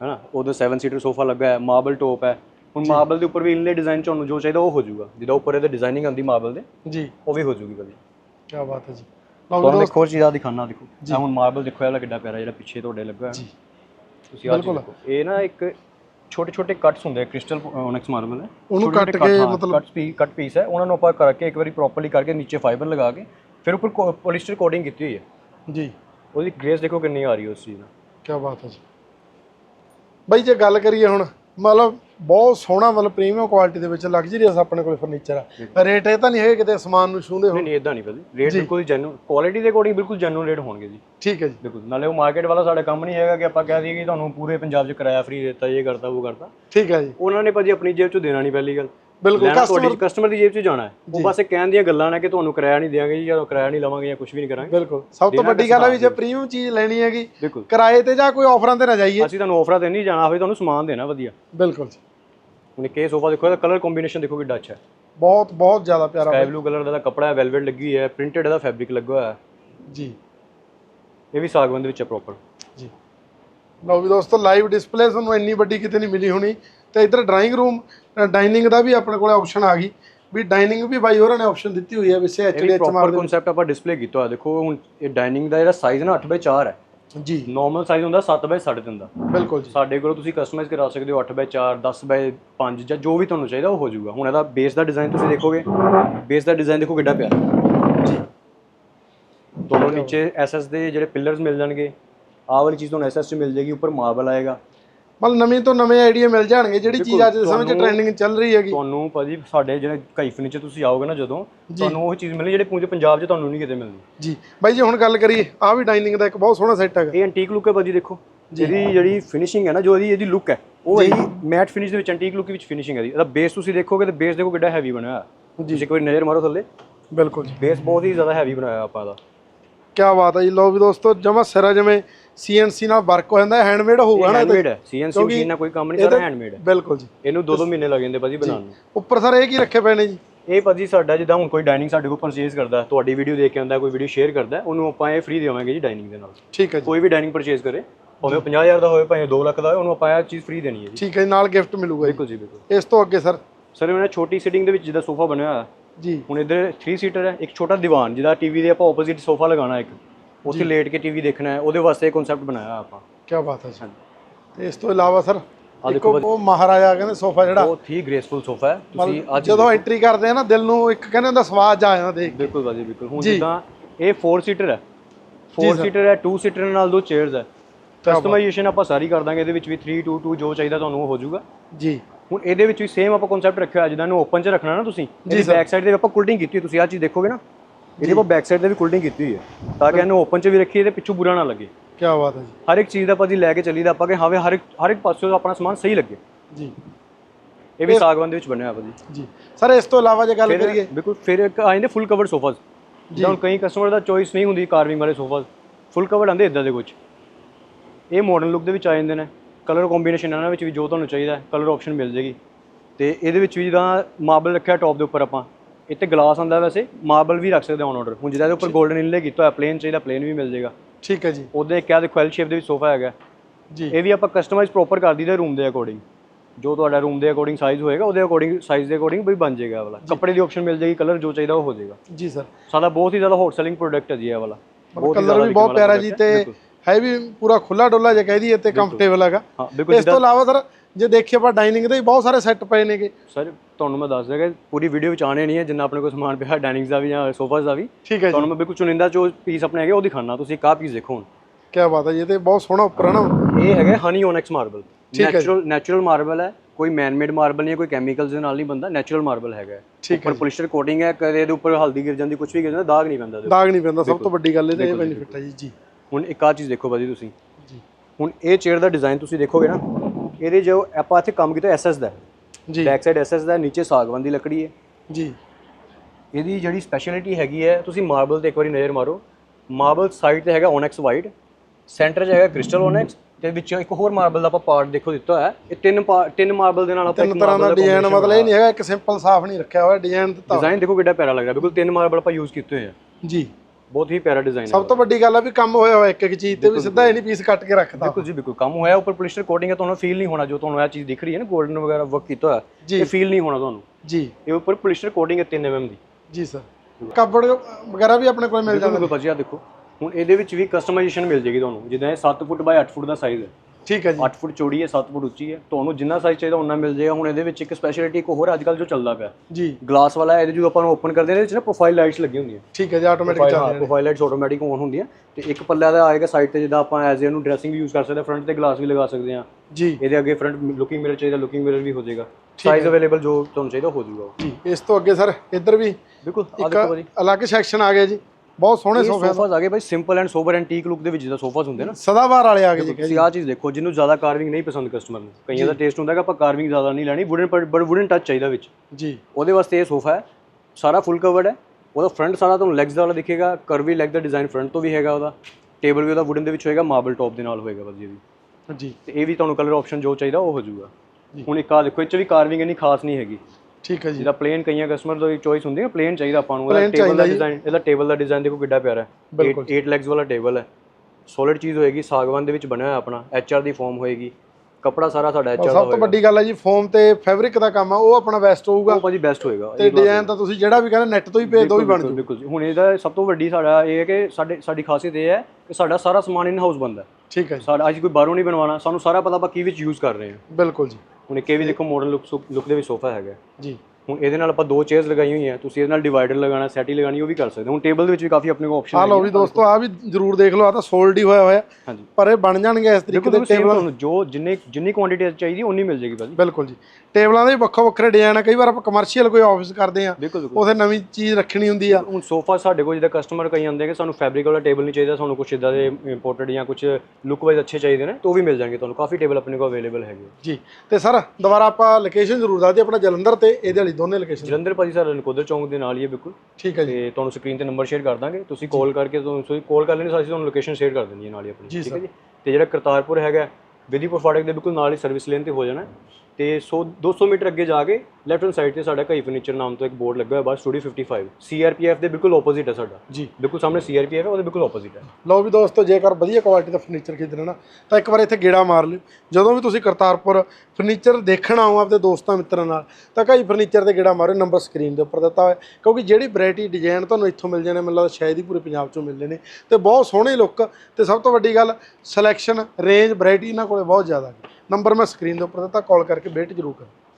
ਹੈਨਾ ਉਹਦੇ 7 ਸੀਟਰ ਸੋਫਾ ਲੱਗਾ ਹੈ ਮਾਰਬਲ ਟੋਪ ਹੈ। ਹੁਣ ਮਾਰਬਲ ਦੇ ਉੱਪਰ ਵੀ ਇਨਲੇ ਡਿਜ਼ਾਈਨ ਤੁਹਾਨੂੰ ਜੋ ਚਾਹੀਦਾ ਉਹ ਹੋ ਜਾਊਗਾ। ਜਿੱਦਾਂ ਉੱਪਰ ਇਹਦੇ ਡਿਜ਼ਾਈਨਿੰਗ ਆਉਂਦੀ ਮਾਰਬਲ ਦੇ ਜੀ। ਉਹ ਵੀ ਹੋ ਜਾਊਗੀ ਵਧੀਆ ਕੀ ਬਾਤ ਹੈ ਜੀ। ਤੁਹਾਨੂੰ ਇੱਕ ਹੋਰ ਚੀਜ਼ ਆ ਦਿਖਾਣਾ ਦੇਖੋ। ਇਹ ਹੁਣ ਮਾਰਬਲ ਦੇਖੋ ਇਹ ਵਾਲਾ ਕਿੱਡਾ ਪਿਆਰਾ ਜਿਹੜਾ ਪਿੱਛੇ ਤੁਹਾਡੇ ਲੱਗਾ ਹੈ ਜੀ। ਤੁਸੀਂ ਆ ਦੇਖੋ। ਇਹ ਨਾ ਇੱਕ ਛੋਟੇ ਛੋਟੇ ਕੱਟਸ ਹੁੰਦੇ ਆ ਕ੍ਰਿਸਟਲ ਓਨਿਕਸ ਮਾਰਬਲ ਹੈ। ਉਹਨੂੰ ਕੱਟ ਕੇ ਮਤਲਬ- ਕੱਟ ਪੀ ਕੱਟ ਪੀਸ ਹੈ। ਉਹਨਾਂ ਨੂੰ ਆਪਾਂ ਕਰਕੇ ਇੱਕ ਵਾਰੀ ਪ੍ਰੋਪਰਲੀ ਕਰਕੇ ਨੀਚੇ ਫਾਈਬਰ ਲਗਾ ਕੇ ਫਿਰ ਉੱਪਰ ਪੋਲਿਸਟਰ ਕੋਟਿੰਗ ਕੀਤੀ ਹੋਈ ਹੈ। ਜੀ। ਉਹਦੀ ਗ੍ਰੇਸ ਦੇਖੋ ਕਿੰਨੀ ਆ ਰਹੀ ਹੈ ਉਸ ਚੀਜ਼ ਨਾਲ। ਕੀ ਬਾਤ ਹੈ ਜੀ। ਬਾਈ ਜੇ ਗੱਲ ਕਰੀਏ ਹੁਣ ਮਤਲਬ ਬਹੁਤ ਸੋਹਣਾ ਮਤਲਬ ਪ੍ਰੀਮੀਅਮ ਕੁਆਲਿਟੀ ਦੇ ਵਿੱਚ ਲਗਜ਼ਰੀਅਸ ਆਪਣੇ ਕੋਲ ਫਰਨੀਚਰ ਆ। ਰੇਟ ਇਹ ਤਾਂ ਨਹੀਂ ਹੈਗੇ ਕਿਤੇ ਸਮਾਨ ਨੂੰ ਛੂੰਦੇ ਹੋ ਨਹੀਂ ਨਹੀਂ ਇਦਾਂ ਨਹੀਂ ਭਾਜੀ। ਰੇਟ ਬਿਲਕੁਲ ਜੈਨੂਨ ਕੁਆਲਿਟੀ ਦੇ ਅਕੋਰਡਿੰਗ ਬਿਲਕੁਲ ਜੈਨੂਨ ਰੇਟ ਹੋਣਗੇ ਜੀ। ਠੀਕ ਹੈ ਜੀ। ਬਿਲਕੁਲ। ਨਾਲੇ ਉਹ ਮਾਰਕੀਟ ਵਾਲਾ ਸਾਡਾ ਕੰਮ ਨਹੀਂ ਹੈਗਾ ਕਿ ਆਪਾਂ ਕਹਿ ਦਈਏ ਕਿ ਤੁਹਾਨੂੰ ਪੂਰੇ ਪੰਜਾਬ 'ਚ ਕਿਰਾਇਆ ਫ੍ਰੀ ਦਿੱਤਾ ਇਹ ਕਰਤਾ ਉਹ ਕਰਤਾ। ਠੀਕ ਹੈ ਜੀ। ਉਹਨਾਂ ਨੇ ਭਾਜੀ ਆਪਣੀ ਜੇਬ 'ਚੋਂ ਦੇਣਾ ਨਹੀਂ ਪਹਿਲੀ ਗੱਲ। ਬਿਲਕੁਲ ਤੁਹਾਡੀ ਕਸਟਮਰ ਦੀ ਜੇਬ 'ਚ ਜਾਣਾ ਹੈ। ਉਹ ਬਸ ਇਹ ਕਹਿਣ ਦੀਆਂ ਗੱਲਾਂ ਨੇ ਕਿ ਤੁਹਾਨੂੰ ਕਿਰਾਇਆ ਨਹੀਂ ਦੇਵਾਂਗੇ ਜੀ ਜਾਂ ਕਿਰਾਇਆ ਨਹੀਂ ਲਵਾਂਗੇ ਜਾਂ ਕੁਝ ਵੀ ਨਹੀਂ ਕਰਾਂਗੇ। ਬਿਲਕੁਲ। ਸਭ ਤੋਂ ਵੱਡੀ ਗੱਲ ਹੈ ਵੀ ਜੇ ਪ੍ਰੀਮੀਅਮ ਚੀਜ਼ ਲੈਣੀ ਹੈਗੀ ਕਿਰਾਏ ਤੇ ਜਾਂ ਕੋਈ ਆਫਰਾਂ ਤੇ ਨਾ ਜਾਈਏ। ਅਸੀਂ ਤੁਹਾਨੂੰ ਆਫਰਾਂ ਤੇ ਨਹੀਂ ਜਾਣਾ ਹੋਵੇ ਤੁਹਾਨੂੰ ਸਮਾਨ ਦੇਣਾ ਵਧੀਆ। ਬਿਲਕੁਲ ਜੀ। ਇਹ ਸੋਫਾ ਦੇਖੋ ਇਹਦਾ ਕਲਰ ਕੰਬੀਨੇਸ਼ਨ ਦੇਖੋ ਕਿੱਡਾ ਅੱਛਾ ਹੈ। ਬਹੁਤ ਬਹੁਤ ਜ਼ਿਆਦਾ ਪਿਆਰਾ ਸਕਾਈ ਬਲੂ ਕਲਰ ਦਾ ਕੱਪੜਾ ਹੈ ਵੈਲਵਟ ਲੱਗੀ ਹੋਈ ਹੈ ਪ੍ਰਿੰਟਡ ਇਹਦਾ ਫੈਬਰਿਕ ਲੱਗਾ ਹੋਇਆ ਹੈ। ਜੀ। ਇਹ ਵੀ ਸਾਗਵਾਨ ਦੇ ਵਿੱਚ ਹੈ ਪ੍ਰੋਪਰ ਜੀ। ਲਓ ਵੀ ਦੋਸਤੋ ਲਾਈਵ ਡਿਸਪਲੇ ਤੁਹਾਨੂੰ ਇੰਨੀ ਵੱਡੀ ਕਿਤੇ ਨਹੀਂ ਮਿਲੀ ਹੋਣੀ। ਤੇ ਇੱਧਰ ਡਰਾਇੰਗ ਰੂਮ ਡਾਈਨਿੰਗ ਦਾ ਵੀ ਆਪਣੇ ਕੋਲੇ ਆਪਸ਼ਨ ਆ ਗਈ। ਵੀ ਡਾਈਨਿੰਗ ਵੀ ਬਾਈ ਹੋਰਾਂ ਨੇ ਆਪਸ਼ਨ ਦਿੱਤੀ ਹੋਈ ਹੈ ਵੀ ਸੇ ਇਹ ਐਚਡੀ ਵੀ ਐਚ ਪ੍ਰੋਪਰ ਕਨਸੈਪਟ ਆਪਾਂ ਡਿਸਪਲੇ ਕੀਤਾ ਹੋਇਆ। ਦੇਖੋ ਹੁਣ ਇਹ ਡਾਈਨਿੰਗ ਦਾ ਜਿਹੜਾ ਸਾਈਜ਼ ਨਾ 8x4 ਹੈ। ਜੀ। ਨਾਰਮਲ ਸਾਈਜ਼ ਹੁੰਦਾ 7x3.5 ਦਾ। ਬਿਲਕੁਲ ਜੀ। ਸਾਡੇ ਕੋਲੋਂ ਤੁਸੀਂ ਕਸਟਮਾਈਜ਼ ਕਰਾ ਸਕਦੇ ਹੋ 8x4 10x5 ਜਾਂ ਜੋ ਵੀ ਤੁਹਾਨੂੰ ਚਾਹੀਦਾ ਉਹ ਹੋ ਜਾਊਗਾ। ਹੁਣ ਇਹਦਾ ਬੇਸ ਦਾ ਡਿਜ਼ਾਈਨ ਤੁਸੀਂ ਦੇਖੋਗੇ ਬੇਸ ਦਾ ਡਿਜ਼ਾਈਨ ਦੇਖੋ ਕਿੱਡਾ ਪਿਆਰਾ। ਜੀ। ਤੁਹਾਨੂੰ ਨੀਚੇ ਐਸਐਸ ਦੇ ਜਿਹੜੇ ਪਿਲਰਸ ਮਿਲ ਜਾਣਗੇ। ਆਹ ਵਾਲੀ ਚੀਜ਼ ਤੁਹਾਨੂੰ ਐਸਐਸ ਚ ਮਿਲ ਜਾਏਗੀ ਉੱਪਰ ਮਾਰਬਲ ਆਏਗਾ। ਮਤਲਬ ਨਵੇਂ ਤੋਂ ਨਵੇਂ ਆਈਡੀਆ ਮਿਲ ਜਾਣਗੇ ਜਿਹੜੀ ਚੀਜ਼ ਅੱਜ ਦੇ ਸਮੇਂ 'ਚ ਟ੍ਰੈਂਡਿੰਗ ਚੱਲ ਰਹੀ ਹੈਗੀ। ਤੁਹਾਨੂੰ ਭਾਜੀ ਸਾਡੇ ਜਿਹੜੇ ਕਈ ਫਰਨੀਚਰ ਤੁਸੀਂ ਆਓਗੇ ਨਾ ਜਦੋਂ ਤੁਹਾਨੂੰ ਉਹ ਚੀਜ਼ ਮਿਲਣੀ ਜਿਹੜੇ ਪੂਰੇ ਪੰਜਾਬ 'ਚ ਤੁਹਾਨੂੰ ਨਹੀਂ ਕਿਤੇ ਮਿਲਣੀ ਜੀ। ਬਾਈ ਜੀ ਹੁਣ ਗੱਲ ਕਰੀਏ ਆ ਵੀ ਡਾਈਨਿੰਗ ਦਾ ਇੱਕ ਬਹੁਤ ਸੋਹਣਾ ਸੈੱਟ ਹੈਗਾ। ਇਹ ਐਂਟੀਕ ਲੁੱਕ ਹੈ ਭਾਜੀ ਦੇਖੋ। ਇਹਦੀ ਜਿਹੜੀ ਫਿਨਿਸ਼ਿੰਗ ਹੈ ਨਾ ਜੋ ਇਹਦੀ ਇਹਦੀ ਲੁੱਕ ਹੈ ਉਹ ਇਹਦੀ ਮੈਟ ਫਿਨਿਸ਼ ਦੇ ਵਿੱਚ ਐਂਟੀਕ ਲੁੱਕ ਵਿੱਚ ਫਿਨਿਸ਼ਿੰਗ ਹੈ ਇਹਦਾ। ਬੇਸ ਤੁਸੀਂ ਦੇਖੋਗੇ ਤੇ ਬੇਸ ਦੇਖੋ ਕਿੱਡਾ ਹੈਵੀ ਬਣਿਆ ਹੋਇਆ। ਤੁਸੀਂ ਇੱਕ ਵਾਰੀ ਨਜ਼ਰ ਮਾਰੋ ਥੱਲੇ। ਬਿਲਕੁਲ ਜੀ। ਬੇਸ ਬਹੁਤ ਹੀ ਜ਼ਿਆਦਾ ਹੈਵੀ ਬਣਾਇਆ ਆਪਾਂ ਦਾ ਕੀ ਬਾਤ ਹੈ ਜੀ। ਲਓ ਵੀ ਦੋਸਤੋ ਜਮਾ ਸਿਰਾ ਜਿਵੇਂ ਸੀਐਨਸੀ ਨਾਲ ਵਰਕ ਹੋ ਜਾਂਦਾ ਹੈਂਡਮੇਡ ਹੋਊਗਾ ਨਾ ਹੈਂਡਮੇਡ ਸੀਐਨਸੀ ਮਸ਼ੀਨ ਨਾਲ ਕੋਈ ਕੰਮ ਨਹੀਂ ਸਾਰਾ ਹੈਂਡਮੇਡ ਬਿਲਕੁਲ ਜੀ। ਇਹਨੂੰ 2-2 ਮਹੀਨੇ ਲੱਗ ਜਾਂਦੇ ਭਾਜੀ ਬਣਾਉਣ ਨੂੰ। ਉੱਪਰ ਸਰ ਇਹ ਕੀ ਰੱਖੇ ਪਏ ਨੇ ਜੀ? ਇਹ ਭਾਜੀ ਸਾਡਾ ਜਿੱਦਾਂ ਹੁਣ ਕੋਈ ਡਾਈਨਿੰਗ ਸਾਡੇ ਕੋਲ ਪਰਚੇਜ਼ ਕਰਦਾ ਤੁਹਾਡੀ ਵੀਡੀਓ ਦੇਖ ਕੇ ਆਉਂਦਾ ਕੋਈ ਵੀਡੀਓ ਸ਼ੇਅਰ ਕਰਦਾ ਉਹਨੂੰ ਆਪਾਂ ਇਹ ਫ੍ਰੀ ਦੇਵਾਂਗੇ ਜੀ ਡਾਈਨਿੰਗ ਦੇ ਨਾਲ। ਠੀਕ ਹੈ ਜੀ। ਕੋਈ ਵੀ ਡਾਈਨਿੰਗ ਪਰਚੇਜ਼ ਕਰੇ ਭਾਵੇਂ ਉਹ 50000 ਦਾ ਹੋਵੇ ਭਾਵੇਂ 2 ਲੱਖ ਦਾ ਹੋਵੇ ਉਹਨੂੰ ਆਪਾਂ ਇਹ ਚੀਜ਼ ਫ੍ਰੀ ਦੇਣੀ ਹੈ ਜੀ। ਠੀਕ ਹੈ ਜੀ ਨਾਲ ਗਿਫਟ ਮਿਲੂਗਾ ਬਿਲਕੁਲ ਜੀ ਬਿਲਕੁਲ। ਇਸ ਤੋਂ ਅੱਗੇ ਸਰ ਸਰ ਇਹਨਾਂ ਛੋਟੀ ਸਿਟਿੰਗ ਦੇ ਵਿੱਚ ਜਿੱਦਾਂ ਸੋਫਾ ਬਣਿਆ ਹੋਇਆ। ਜੀ। ਹੁਣ ਇੱਧਰ 3 ਸੀਟਰ ਹੈ ਇੱਕ ਛੋਟਾ ਦੀਵਾਨ ਜਿਹਦਾ ਟੀਵੀ ਦੇ ਆਪਾਂ ਆਪੋਜ਼ਿਟ ਸੋਫਾ ਲਗਾਉਣਾ ਇੱਕ। ਉੱਥੇ ਲੇਟ ਕੇ ਟੀਵੀ ਦੇਖਣਾ ਹੈ ਉਹਦੇ ਵਾਸਤੇ ਇਹ ਕਨਸੈਪਟ ਬਣਾਇਆ ਆਪਾਂ। ਕੀ ਬਾਤ ਹੈ ਜੀ। ਤੇ ਇਸ ਤੋਂ ਇਲਾਵਾ ਸਰ ਇੱਕ ਉਹ ਮਹਾਰਾਜਾ ਕਹਿੰਦੇ ਸੋਫਾ ਜਿਹੜਾ ਬਹੁਤ ਹੀ ਗ੍ਰੇਸਫੁਲ ਸੋਫਾ ਹੈ। ਤੁਸੀਂ ਅੱਜ ਜਦੋਂ ਐਂਟਰੀ ਕਰਦੇ ਆ ਨਾ ਦਿਲ ਨੂੰ ਇੱਕ ਕਹਿੰਦੇ ਹੁੰਦਾ ਸਵਾਦ ਜਾ ਜਾਂਦਾ ਦੇਖ ਬਿਲਕੁਲ ਭਾਜੀ ਬਿਲਕੁਲ। ਹੁਣ ਜਿੱਦਾਂ ਇਹ 4 ਸੀਟਰ ਹੈ। 4 ਸੀਟਰ ਹੈ 2 ਸੀਟਰ ਨਾਲ ਦੋ ਚੇਅਰਸ ਹੈ। ਕਸਟਮਾਈਜ਼ੇਸ਼ਨ ਆਪਾਂ ਸਾਰੀ ਕਰ ਦਾਂਗੇ ਇਹਦੇ ਵਿੱਚ ਵੀ 3 2 2 ਜੋ ਚਾਹੀਦਾ ਤੁਹਾਨੂੰ ਉਹ ਹੋ ਜਾਊਗਾ ਜੀ। ਹੁਣ ਇਹਦੇ ਵਿੱਚ ਵੀ ਸੇਮ ਆਪਾਂ ਕਨਸੈਪਟ ਰੱਖਿਆ ਹੋਇਆ ਜਿੱਦਾਂ ਇਹਨੂੰ ਓਪਨ 'ਚ ਰੱਖਣਾ ਨਾ ਤੁਸੀਂ ਇਹਦੀ ਬੈਕ ਸਾਈਡ ਤੇ ਆਪਾਂ ਕੁਲਡਿੰਗ ਕੀਤੀ ਤੁਸੀਂ ਆਹ ਚੀਜ਼ ਦੇਖੋਗੇ ਨਾ। ਇਹਦੇ ਆਪਾਂ ਬੈਕ ਸਾਈਡ ਤੇ ਵੀ ਕੁਲਡਿੰਗ ਕੀਤੀ ਹੋਈ ਹੈ। ਤਾਂ ਕਿ ਇਹਨੂੰ ਓਪਨ 'ਚ ਵੀ ਰੱਖੀਏ ਤੇ ਪਿੱਛੋਂ ਬੁਰਾ ਨਾ ਲੱਗੇ। ਕੀ ਬਾਤ ਹੈ ਜੀ। ਹਰ ਇੱਕ ਚੀਜ਼ ਦਾ ਭਾਜੀ ਲੈ ਕੇ ਚੱਲੀਦਾ ਆਪਾਂ ਕਿ ਹਾਂ ਵੀ ਹਰ ਇੱਕ ਹਰ ਇੱਕ ਪਾਸਿਓਂ ਆਪਣਾ ਸਮਾਨ ਸਹੀ ਲੱਗੇ। ਜੀ। ਇਹ ਵੀ ਸਾਗਵਾਨ ਦੇ ਵਿੱਚ ਬਣਿਆ ਭਾਜੀ ਜੀ। ਸਰ ਇਸ ਤੋਂ ਇਲਾਵਾ ਜੇ ਗੱਲ ਕਰੀਏ ਬਿਲਕੁਲ ਫਿਰ ਇੱਕ ਆ ਜਾਂਦੇ ਫੁੱਲ ਕਵਰ ਸੋਫਾਸ ਹੁਣ ਕਈ ਕਸਟਮਰ ਦਾ ਚੋਇਸ ਨਹੀਂ ਹੁੰਦੀ ਕਾਰਵਿੰਗ ਵਾਲੇ ਸੋਫਾਸ ਫੁੱਲ ਕਵਰ ਆਉਂਦੇ ਇਦਾਂ ਦੇ ਕੁਝ ਇਹ ਮਾਡਰਨ ਲੁੱਕ ਦੇ ਵਿੱਚ ਆ ਜਾਂਦੇ ਨੇ। ਕਲਰ ਕੰਬੀਨੇਸ਼ਨ ਇਹਨਾਂ ਵਿੱਚ ਵੀ ਜੋ ਤੁਹਾਨੂੰ ਚਾਹੀਦਾ ਕਲਰ ਆਪਸ਼ਨ ਮਿਲ ਜੇਗੀ। ਤੇ ਇਹਦੇ ਵਿੱਚ ਵੀ ਜਿੱਦਾਂ ਮਾਰਬਲ ਰੱਖਿਆ ਟੌਪ ਦੇ ਉੱਪਰ ਆਪਾਂ। ਇੱਥੇ ਗਲਾਸ ਆਉਂਦਾ ਵੈਸੇ ਮਾਰਬਲ ਵੀ ਰੱਖ ਸਕਦੇ ਔਨ ਆਰਡਰ ਹੁਣ ਜਿਹਦਾ ਇਹਦੇ ਉੱਪਰ 골ਡਨ ਇਨਲੇ ਕੀਤਾ ਹੋਇਆ ਪਲੇਨ ਚਾਹੀਦਾ ਪਲੇਨ ਵੀ ਮਿਲ ਜੇਗਾ ਠੀਕ ਹੈ ਜੀ। ਉਹਦੇ ਕਿਆ ਦੇਖੋ ਐਲ ਸ਼ੇਪ ਦੇ ਵਿੱਚ ਸੋਫਾ ਹੈਗਾ। ਜੀ। ਇਹ ਵੀ ਆਪਾਂ ਕਸਟਮਾਈਜ਼ ਪ੍ਰੋਪਰ ਕਰ ਦਈਦਾ ਰੂਮ ਦੇ ਅਕੋਰਡਿੰਗ ਜੋ ਤੁਹਾਡਾ ਰੂਮ ਦੇ ਅਕੋਰਡਿੰਗ ਸਾਈਜ਼ ਹੋਏਗਾ ਉਹਦੇ ਅਕੋਰਡਿੰਗ ਸਾਈਜ਼ ਦੇ ਅਕੋਰਡਿੰਗ ਵੀ ਬਣ ਜਾਏਗਾ ਵਾਲਾ। ਕੱਪੜੇ ਦੀ ਆਪਸ਼ਨ ਮਿਲ ਜਾਏਗੀ ਕਲਰ ਜੋ ਚਾਹੀਦਾ ਉਹ ਹੋ ਜਾਏਗਾ। ਜੀ ਸਰ ਸਾਡਾ ਬਹੁਤ ਹੀ ਜ਼ਿਆਦਾ ਹੌਟ ਸੈਲਿੰਗ ਪ੍ਰੋਡਕਟ ਹੈ ਜੀ ਇਹ ਵਾਲਾ। ਹੀ ਕਲਰ ਵੀ ਬਹੁਤ ਪਿਆਰਾ ਜੀ ਹੈ। ਤੇ। ਹੈ ਵੀ ਪੂਰਾ ਖੁੱਲਾ ਡੋਲਾ ਜੇ ਕਹਿ ਦਈਏ ਤੇ ਕੰਫਰਟੇਬਲ ਹੈਗਾ। ਹਾਂ ਇਸ ਤੋਂ ਇਲਾਵਾ ਸਰ ਜੇ ਦੇਖੀਏ ਆਪਾਂ ਡਾਈਨਿੰਗ ਦੇ ਬਹੁਤ ਸਾਰੇ ਸੈੱਟ ਪਏ ਨੇਗੇ। ਸਰ ਤੁਹਾਨੂੰ ਮੈਂ ਦੱਸ ਦਿਆਂ ਕਿ ਪੂਰੀ ਵੀਡੀਓ ਵਿੱਚ ਆਣੇ ਨਹੀਂ ਹੈ ਜਿੰਨਾ ਆਪਣੇ ਕੋਲ ਸਮਾਨ ਪਿਆ ਡਾਈਨਿੰਗਸ ਦਾ ਵੀ ਜਾਂ ਸੋਫਾਸ ਦਾ ਵੀ। ਠੀਕ ਹੈ ਤੁਹਾਨੂੰ ਮੈਂ ਬਿਲਕੁਲ ਚੁਣਿੰਦਾ ਜੋ ਪੀਸ ਆਪਣੇ ਹੈਗੇ ਉਹ ਦਿਖਾਣਾ ਤੁਸੀਂ ਆਹ ਪੀਸ ਦੇਖੋ ਹੁਣ। ਕੀ ਬਾਤ ਹੈ ਇਹ ਤੇ ਬਹੁਤ ਸੋਹਣਾ ਉੱਪਰ ਹੈ ਨਾ। ਇਹ ਹੈਗਾ honey onyx marble natural natural marble ਹੈ। ਕੋਈ ਮੈਨ ਮੇਡ ਮਾਰਬਲ ਨਹੀਂ ਹੈ ਕੋਈ ਕੈਮੀਕਲਸ ਦੇ ਨਾਲ ਨਹੀਂ ਬੰਦਾ ਨੈਚੁਰਲ ਮਾਰਬਲ ਹੈਗਾ ਠੀਕ ਉੱਪਰ ਪੋਲਿਸਟਰ ਕੋਟਿੰਗ ਹੈ ਕਦੇ ਇਹਦੇ ਉੱਪਰ ਹਲਦੀ ਗਿਰ ਜਾਂਦੀ ਕੁਝ ਵੀ ਗਿਰ ਜਾਂਦਾ ਦਾਗ ਨਹੀਂ ਪੈਂਦਾ ਦਾਗ ਨਹੀਂ ਪੈਂਦਾ ਸਭ ਤੋਂ ਵੱਡੀ ਗੱਲ ਇਹਦੇ ਇਹ ਬੈਨੀਫਿਟ ਹੈ ਜੀ ਜੀ। ਹੁਣ ਇੱਕ ਆਹ ਚੀਜ਼ ਦੇਖੋ ਭਾਜੀ ਤੁਸੀਂ। ਜੀ। ਹੁਣ ਇਹ ਚੇਅਰ ਦਾ ਡਿਜ਼ਾਈਨ ਤੁਸੀਂ ਦੇਖੋਗੇ ਨਾ ਇਹਦੇ ਜੋ ਆਪਾਂ ਇੱਥੇ ਕੰਮ ਕੀਤਾ ਐਸਐਸ ਦਾ। ਜੀ। ਬੈਕ ਸਾਈਡ ਐਸਐਸ ਦਾ ਨੀਚੇ ਸਾਗਵਾਨ ਦੀ ਲੱਕੜੀ ਹੈ। ਜੀ। ਇਹਦੀ ਜਿਹੜੀ ਸਪੈਸ਼ਲਿਟੀ ਹੈਗੀ ਹੈ ਤੁਸੀਂ ਮਾਰਬਲ ਤੇ ਇੱਕ ਵਾਰੀ ਨਜ਼ਰ ਮਾਰੋ। ਮਾਰਬਲ ਸਾਈਡ ਤੇ ਹੈਗਾ ਓਨੈਕਸ ਵਾਈਟ ਸੈਂਟਰ 'ਚ ਹੈਗਾ ਕ੍ਰਿਸਟਲ ਓਨੈਕਸ ਤੇ ਵਿੱਚ ਇੱਕ ਹੋਰ ਮਾਰਬਲ ਦਾ ਆਪਾਂ ਪਾਰਟ ਦੇਖੋ ਦਿੱਤਾ ਹੋਇਆ। ਹੈ। ਇਹ ਤਿੰਨ ਪਾ- ਤਿੰਨ ਮਾਰਬਲ ਦੇ ਨਾਲ ਆਪਾਂ ਤਿੰਨ ਤਰ੍ਹਾਂ ਦਾ ਡਿਜ਼ਾਈਨ ਮਤਲਬ ਇਹ ਨਹੀਂ ਹੈਗਾ ਇੱਕ ਸਿੰਪਲ ਸਾਫ਼ ਨਹੀਂ ਰੱਖਿਆ ਹੋਇਆ ਡਿਜ਼ਾਈਨ ਦਿੱਤਾ। ਡਿਜ਼ਾਈਨ ਦੇਖੋ ਕਿੱਡਾ ਪਿਆਰਾ ਲੱਗ ਰਿਹਾ ਬਿਲਕੁਲ ਤਿੰਨ ਮਾਰਬਲ ਆਪਾਂ ਯੂਜ਼ ਕੀਤੇ ਹੋਏ ਆ। ਜੀ। ਬਹੁਤ ਹੀ ਪਿਆਰਾ ਡਿਜ਼ਾਈਨ ਹੈ ਸਭ ਤੋਂ ਵੱਡੀ ਗੱਲ ਆ ਵੀ ਕੰਮ ਹੋਇਆ ਹੋਇਆ ਇੱਕ ਇੱਕ ਚੀਜ਼ ਤੇ ਵੀ ਸਿੱਧਾ ਇਹ ਨਹੀਂ ਪੀਸ ਕੱਟ ਕੇ ਰੱਖਦਾ ਬਿਲਕੁਲ ਜੀ ਬਿਲਕੁਲ। ਕੰਮ ਹੋਇਆ ਉੱਪਰ ਪੋਲਿਸਟਰ ਕੋਟਿੰਗ ਹੈ ਤੁਹਾਨੂੰ ਫੀਲ ਨਹੀਂ ਹੋਣਾ ਜੋ ਤੁਹਾਨੂੰ ਇਹ ਚੀਜ਼ ਦਿਖ ਰਹੀ ਹੈ ਨਾ 골ਡਨ ਵਗੈਰਾ ਵਰਕ ਕੀਤਾ ਹੋਇਆ ਜੀ। ਇਹ ਫੀਲ ਨਹੀਂ ਹੋਣਾ ਤੁਹਾਨੂੰ। ਜੀ। ਇਹ ਉੱਪਰ ਪੋਲਿਸਟਰ ਕੋਟਿੰਗ ਹੈ 3 mm ਦੀ। ਜੀ ਸਰ ਕੱਪੜ ਵਗੈਰਾ ਵੀ ਆਪਣੇ ਕੋਲ ਮਿਲ ਜਾਂਦਾ ਬਿਲਕੁਲ ਭਾਜੀ ਆਹ ਦੇਖੋ। ਹੁਣ ਇਹਦੇ ਵਿੱਚ ਵੀ ਕਸਟਮਾਈਜੇਸ਼ਨ ਮਿਲ ਜੇਗੀ ਤੁਹਾਨੂੰ। ਜਿੱਦਾਂ ਇਹ 7 ਫੁੱਟ ਬਾਈ 8 ਫੁੱਟ ਦਾ ਸਾਈਜ਼ ਹੈ। ਠੀਕ ਹੈ ਜੀ। 8 ਫੁੱਟ ਚੌੜੀ ਹੈ 7 ਫੁੱਟ ਉੱਚੀ ਹੈ। ਤੁਹਾਨੂੰ ਜਿੰਨਾ ਸਾਈਜ਼ ਚਾਹੀਦਾ ਉਹਨਾਂ ਮਿਲ ਜਾਏਗਾ। ਹੁਣ ਇਹਦੇ ਵਿੱਚ ਇੱਕ ਸਪੈਸ਼ਲਿਟੀ ਇੱਕ ਹੋਰ ਅੱਜਕੱਲ ਜੋ ਚੱਲਦਾ ਪਿਆ। ਜੀ। ਗਲਾਸ ਵਾਲਾ ਇਹਦੇ ਜਦੋਂ ਆਪਾਂ ਨੂੰ ਓਪਨ ਕਰਦੇ ਨੇ ਇਹਦੇ ਵਿੱਚ ਨਾ ਪ੍ਰੋਫਾਈਲ ਲਾਈਟਸ ਲੱਗੀਆਂ ਹੁੰਦੀਆਂ। ਠੀਕ ਹੈ ਜੀ ਆਟੋਮੈਟਿਕ ਚੱਲਦੇ ਨੇ। ਪ੍ਰੋਫਾਈਲ ਲਾਈਟਸ ਆਟੋਮੈਟਿਕ ਔਨ ਹੁੰਦੀਆਂ। ਤੇ ਇੱਕ ਪੱਲਾ ਦਾ ਆਏਗਾ ਸਾਈਡ ਤੇ ਜਿੱਦਾਂ ਆਪਾਂ ਐਜ਼ ਇਹਨੂੰ ਡਰੈਸਿੰਗ ਯੂਜ਼ ਕਰ ਸਕਦੇ ਫਰੰਟ ਤੇ ਗਲਾਸ ਵੀ ਲਗਾ ਸਕਦੇ ਹਾਂ। ਜੀ। ਇਹਦੇ ਅੱਗੇ ਫਰੰਟ ਲੁਕਿੰਗ ਮਿਰਰ ਚਾਹੀਦਾ ਲੁਕਿੰਗ ਮਿਰਰ ਵੀ ਹੋ ਜਾਏਗਾ। ਸਾਈਜ਼ ਅਵੇਲੇਬਲ ਜੋ ਤੁਹਾਨੂੰ ਚਾਹੀਦਾ ਹੋ ਜਾਊਗਾ ਇਸ ਤੋਂ ਅੱਗੇ ਸਰ ਇੱਧਰ ਵੀ ਬਿਲਕੁਲ ਆ ਇੱਕ ਅਲੱਗ ਸੈਕਸ਼ਨ ਆ ਗਿਆ ਜੀ। ਬਹੁਤ ਸੋਹਣੇ ਸੋਫੇ ਸੋਫਾਸ ਆ ਗਏ ਭਾਈ simple and sober antique look ਦੇ ਵਿੱਚ ਜਿੱਦਾਂ ਸੋਫਾਸ ਹੁੰਦੇ ਨਾ। ਸਦਾਬਹਾਰ ਵਾਲੇ ਆ ਗਏ ਜੀ ਤੁਸੀਂ ਆਹ ਚੀਜ਼ ਦੇਖੋ ਜਿਹਨੂੰ ਜ਼ਿਆਦਾ ਕਾਰਵਿੰਗ ਨਹੀਂ ਪਸੰਦ ਕਸਟਮਰ ਨੂੰ। ਕਈਆਂ ਦਾ ਟੇਸਟ ਹੁੰਦਾ ਕਿ ਆਪਾਂ ਕਾਰਵਿੰਗ ਜ਼ਿਆਦਾ ਨਹੀਂ ਲੈਣੀ ਵੁਡਨ ਪਰ ਵੁਡਨ ਟੱਚ ਚਾਹੀਦਾ ਵਿੱਚ। ਜੀ। ਉਹਦੇ ਵਾਸਤੇ ਇਹ ਸੋਫਾ ਹੈ ਸਾਰਾ ਫੁੱਲ ਕਵਰਡ ਹੈ। ਉਹਦਾ ਫਰੰਟ ਸਾਰਾ ਤੁਹਾਨੂੰ ਲੈਗਸ ਵਾਲਾ ਦਿਖੇਗਾ ਕਰਵੀ ਲੈਗ ਦਾ ਡਿਜ਼ਾਈਨ ਫਰੰਟ ਤੋਂ ਵੀ ਹੈਗਾ ਉਹਦਾ। ਟੇਬਲ ਵੀ ਉਹਦਾ ਵੁਡਨ ਦੇ ਵਿੱਚ ਹੋਏਗਾ ਮਾਰਬਲ ਟੌਪ ਦੇ ਨਾਲ ਹੋਏਗਾ ਵਧੀਆ ਵੀ। ਜੀ। ਤੇ ਇਹ ਵੀ ਤੁਹਾਨੂੰ ਕਲਰ ਆਪਸ਼ਨ ਜੋ ਚਾਹੀਦਾ ਉਹ ਹੋ ਜਾਊਗਾ। ਹੁਣ ਇੱਕ ਆ ਦੇਖੋ ਇਹ ਚ ਵੀ ਕਾਰਵਿੰਗ ਇੰਨੀ ਖਾਸ ਨਹੀਂ ਹੈਗੀ। ਠੀਕ ਹੈ ਜੀ। ਜਿਹਦਾ ਪਲੇਨ ਕਈਆਂ ਕਸਟਮਰ ਦੀ ਚੋਇਸ ਹੁੰਦੀ ਹੈ ਪਲੇਨ ਚਾਹੀਦਾ ਆਪਾਂ ਨੂੰ। ਇਹਦਾ ਟੇਬਲ ਦਾ ਡਿਜ਼ਾਈਨ ਇਹਦਾ ਟੇਬਲ ਦਾ ਡਿਜ਼ਾਈਨ ਦੇਖੋ ਕਿੱਡਾ ਪਿਆਰਾ ਹੈ। 8 8 ਲੈਗਸ ਵਾਲਾ ਟੇਬਲ ਹੈ। ਸੋਲਿਡ ਚੀਜ਼ ਹੋਏਗੀ ਸਾਗਵਾਨ ਦੇ ਵਿੱਚ ਬਣਿਆ ਹੋਇਆ ਆਪਣਾ ਐਚਆਰ ਦੀ ਫਾਰਮ ਹੋਏਗੀ। ਕਪੜਾ ਸਾਰਾ ਸਾਡਾ ਐਚਆਰ ਦਾ ਸਭ ਤੋਂ ਵੱਡੀ ਗੱਲ ਹੈ ਜੀ ਫੋਮ ਤੇ ਫੈਬਰਿਕ ਦਾ ਕੰਮ ਆ ਉਹ ਆਪਣਾ ਬੈਸਟ ਹੋਊਗਾ। ਉਹ ਭਾਜੀ ਬੈਸਟ ਹੋਏਗਾ। ਤੇ ਡਿਜ਼ਾਈਨ ਤਾਂ ਤੁਸੀਂ ਜਿਹੜਾ ਵੀ ਕਹਿੰਦੇ ਨੈਟ ਤੋਂ ਹੀ ਭੇਜ ਦੋ ਵੀ ਬਣ ਜੂ। ਬਿਲਕੁਲ ਜੀ। ਹੁਣ ਇਹਦਾ ਸਭ ਤੋਂ ਵੱਡੀ ਸਾਡਾ ਇਹ ਹੈ ਕਿ ਸਾਡੇ ਸਾਡੀ ਖਾਸੀਅਤ ਇਹ ਹੈ ਕਿ ਸਾਡਾ ਸਾਰਾ ਸਮਾਨ ਇਨ ਹਾਊਸ ਬੰਦਾ ਠੀਕ ਹੈ ਸਾਡਾ ਅੱਜ ਕੋਈ ਬਾਹਰੋਂ ਨਹੀਂ ਬਣਵਾਉਣਾ। ਸਾਨੂੰ ਸਾਰਾ ਪਤਾ ਆਪਾਂ ਕੀ ਵਿੱਚ ਯੂਜ਼ ਕਰ ਰਹੇ ਹਾਂ। ਬਿਲਕੁਲ ਜੀ। ਹੁਣ ਇੱਕ ਇਹ ਵੀ ਦੇਖੋ ਮਾਡਰਨ ਲੁੱਕ ਲੁੱਕ ਦੇ ਵਿੱਚ ਸੋਫਾ ਹੈਗਾ। ਜੀ। ਹੁਣ ਇਹਦੇ ਨਾਲ ਆਪਾਂ ਦੋ ਚੇਅਰਸ ਲਗਾਈ ਹੋਈਆਂ ਤੁਸੀਂ ਇਹਦੇ ਨਾਲ ਡਿਵਾਈਡਰ ਲਗਾਉਣਾ ਸੈਟੀ ਲਗਾਉਣੀ ਉਹ ਵੀ ਕਰ ਸਕਦੇ ਹੋ। ਹੁਣ ਟੇਬਲ ਦੇ ਵਿੱਚ ਵੀ ਕਾਫੀ ਆਪਣੇ ਕੋਲ ਆਪਸ਼ਨ ਆ ਲਓ ਵੀ ਦੋਸਤੋ ਆ ਵੀ ਜਰੂਰ ਦੇਖ ਲਓ ਆ ਤਾਂ ਸੋਲਡ ਹੀ ਹੋਇਆ ਹੋਇਆ। ਹਾਂਜੀ। ਪਰ ਇਹ ਬਣ ਜਾਣਗੇ ਇਸ ਤਰੀਕੇ ਦੇ ਟੇਬਲ ਜੋ ਜਿੰਨੇ ਜਿੰਨੀ ਕੁਆਂਟੀਟੀ ਚਾਹੀਦੀ ਉਨੀ ਮਿਲ ਜੇਗੀ ਭਾਜੀ। ਬਿਲਕੁਲ ਜੀ। ਟੇਬਲਾਂ ਦੇ ਵੱਖੋ ਵੱਖਰੇ ਡਿਜ਼ਾਈਨ ਆ ਕਈ ਵਾਰ ਆਪਾਂ ਕਮਰਸ਼ੀਅਲ ਕੋਈ ਆਫਿਸ ਕਰਦੇ ਆ ਬਿਲਕੁਲ ਬਿਲਕੁਲ। ਉਥੇ ਨਵੀਂ ਚੀਜ਼ ਰੱਖਣੀ ਹੁੰਦੀ ਆ। ਹੁਣ ਸੋਫਾ ਸਾਡੇ ਕੋਲ ਜਿਹਦਾ ਕਸਟਮਰ ਕਈ ਆਉਂਦੇ ਕਿ ਸਾਨੂੰ ਫੈਬਰਿਕ ਵਾਲਾ ਟੇਬਲ ਨਹੀਂ ਚਾਹੀਦਾ ਸਾਨੂੰ ਕੁਝ ਇਦਾਂ ਦੇ ਇੰਪੋਰਟਡ ਜਾਂ ਕੁਝ ਲੁੱਕ ਵਾਈਜ਼ ਅੱਛੇ ਚਾਹੀਦੇ ਨੇ ਤਾਂ ਉਹ ਵੀ ਮਿਲ ਜਾਣਗੇ ਤੁਹਾਨੂੰ। ਕਾਫੀ ਟੇਬਲ ਆਪਣੇ ਕੋਲ ਅਵੇਲੇਬਲ ਹੈਗੇ ਜੀ ਤੇ ਸਰ ਦੁਬਾਰਾ ਆਪਾਂ ਲੋਕੇਸ਼ਨ ਜ਼ਰੂਰ ਦੱਸ ਦਿਓ ਆਪਣਾ ਜਲੰਧਰ ਤੇ ਇਹਦੇ ਵਾਲੀ ਦੋਨੇ ਲੋਕੇਸ਼ਨ ਜਲੰਧਰ ਭਾਜੀ ਸਾਡਾ ਨਕੋਦਰ ਚੌਂਕ ਦੇ ਨਾਲ ਹੀ ਹੈ ਬਿਲਕੁਲ। ਠੀਕ ਹੈ ਜੀ। ਤੇ ਤੁਹਾਨੂੰ ਸਕਰੀਨ ਤੇ ਨੰਬਰ ਸ਼ੇਅਰ ਕਰ ਦਾਂਗੇ। ਤੁਸੀਂ ਕਾਲ ਕਰਕੇ ਤੁਸੀਂ ਕਾਲ ਕਰ ਲੈਣੀ ਅਸੀਂ ਤੁਹਾਨੂੰ ਲੋਕੇਸ਼ਨ ਸ਼ੇਅਰ ਕਰ ਦੇਣੀ ਹੈ ਨਾਲ ਹੀ ਆਪਣੀ। ਠੀਕ। ਹੈ ਜੀ? ਤੇ ਜਿਹੜਾ ਕਰਤਾਰਪੁਰ ਹੈਗਾ ਵਿਧੀਪੁਰ ਫਾਟਕ ਦੇ ਬਿਲਕੁਲ ਨਾਲ ਹੀ ਸਰਵਿਸ ਲੇਨ ਤੇ ਹੋ ਜਾਣਾ। ਤੇ 100 200 ਮੀਟਰ ਅੱਗੇ ਜਾ ਕੇ ਲੈਫਟ ਹੈਂਡ ਸਾਈਡ ਤੇ ਸਾਡਾ ਕਈ ਫਰਨੀਚਰ ਨਾਮ ਤੋਂ ਇੱਕ ਬੋਰਡ ਲੱਗਾ ਹੋਇਆ ਬਾਹਰ ਸਟੂਡੀਓ 55 ਸੀਆਰਪੀਐਫ ਦੇ ਬਿਲਕੁਲ ਆਪੋਜ਼ਿਟ ਹੈ ਸਾਡਾ। ਜੀ। ਬਿਲਕੁਲ ਸਾਹਮਣੇ ਸੀਆਰਪੀਐਫ ਹੈ ਉਹਦੇ ਬਿਲਕੁਲ ਆਪੋਜ਼ਿਟ ਹੈ ਲਓ ਵੀ ਦੋਸਤੋ ਜੇਕਰ ਵਧੀਆ ਕੁਆਲਿਟੀ ਦਾ ਫਰਨੀਚਰ ਖਰੀਦਣਾ ਨਾ ਤਾਂ ਇੱਕ ਵਾਰ ਇੱਥੇ ਗੇੜਾ ਮਾਰ ਲਿਓ। ਜਦੋਂ ਵੀ ਤੁਸੀਂ ਕਰਤਾਰਪੁਰ ਫਰਨੀਚਰ ਦੇਖਣ ਆਓ ਆਪਣੇ ਦੋਸਤਾਂ ਮਿੱਤਰਾਂ ਨਾਲ ਤਾਂ ਕਈ ਫਰਨੀਚਰ ਤੇ ਗੇੜਾ ਮਾਰੋ ਨੰਬਰ ਸਕਰੀਨ ਦੇ ਉੱਪਰ ਦਿੱਤਾ ਹੋਇਆ। ਕਿਉਂਕਿ ਜਿਹੜੀ ਵੈਰਾਈਟੀ ਡਿਜ਼ਾਈਨ ਤੁਹਾਨੂੰ ਇੱਥੋਂ ਮਿਲ ਜਾਣੇ ਮੈਨੂੰ ਲੱਗਦਾ ਸ਼ਾਇਦ ਹੀ ਪੂਰੇ ਪੰਜਾਬ 'ਚੋਂ ਮਿਲਦੇ ਨੇ। ਤੇ ਬਹੁਤ ਸੋਹਣੇ ਲੁੱਕ ਤੇ ਸਭ ਤੋਂ ਵੱਡੀ ਗੱਲ ਸਿਲੈਕਸ਼ਨ ਰੇਂਜ ਵੈਰਾਈਟੀ ਇਹਨਾਂ ਕੋਲੇ ਬਹੁਤ ਜ਼ਿਆਦਾ ਹੈ ਨੰਬਰ ਮੈਂ ਸਕਰੀਨ ਦੇ ਉੱਪਰ ਦਿੱਤਾ ਕਾਲ ਕਰਕੇ ਬੇਟ ਜ਼ਰੂਰ ਕਰੋ।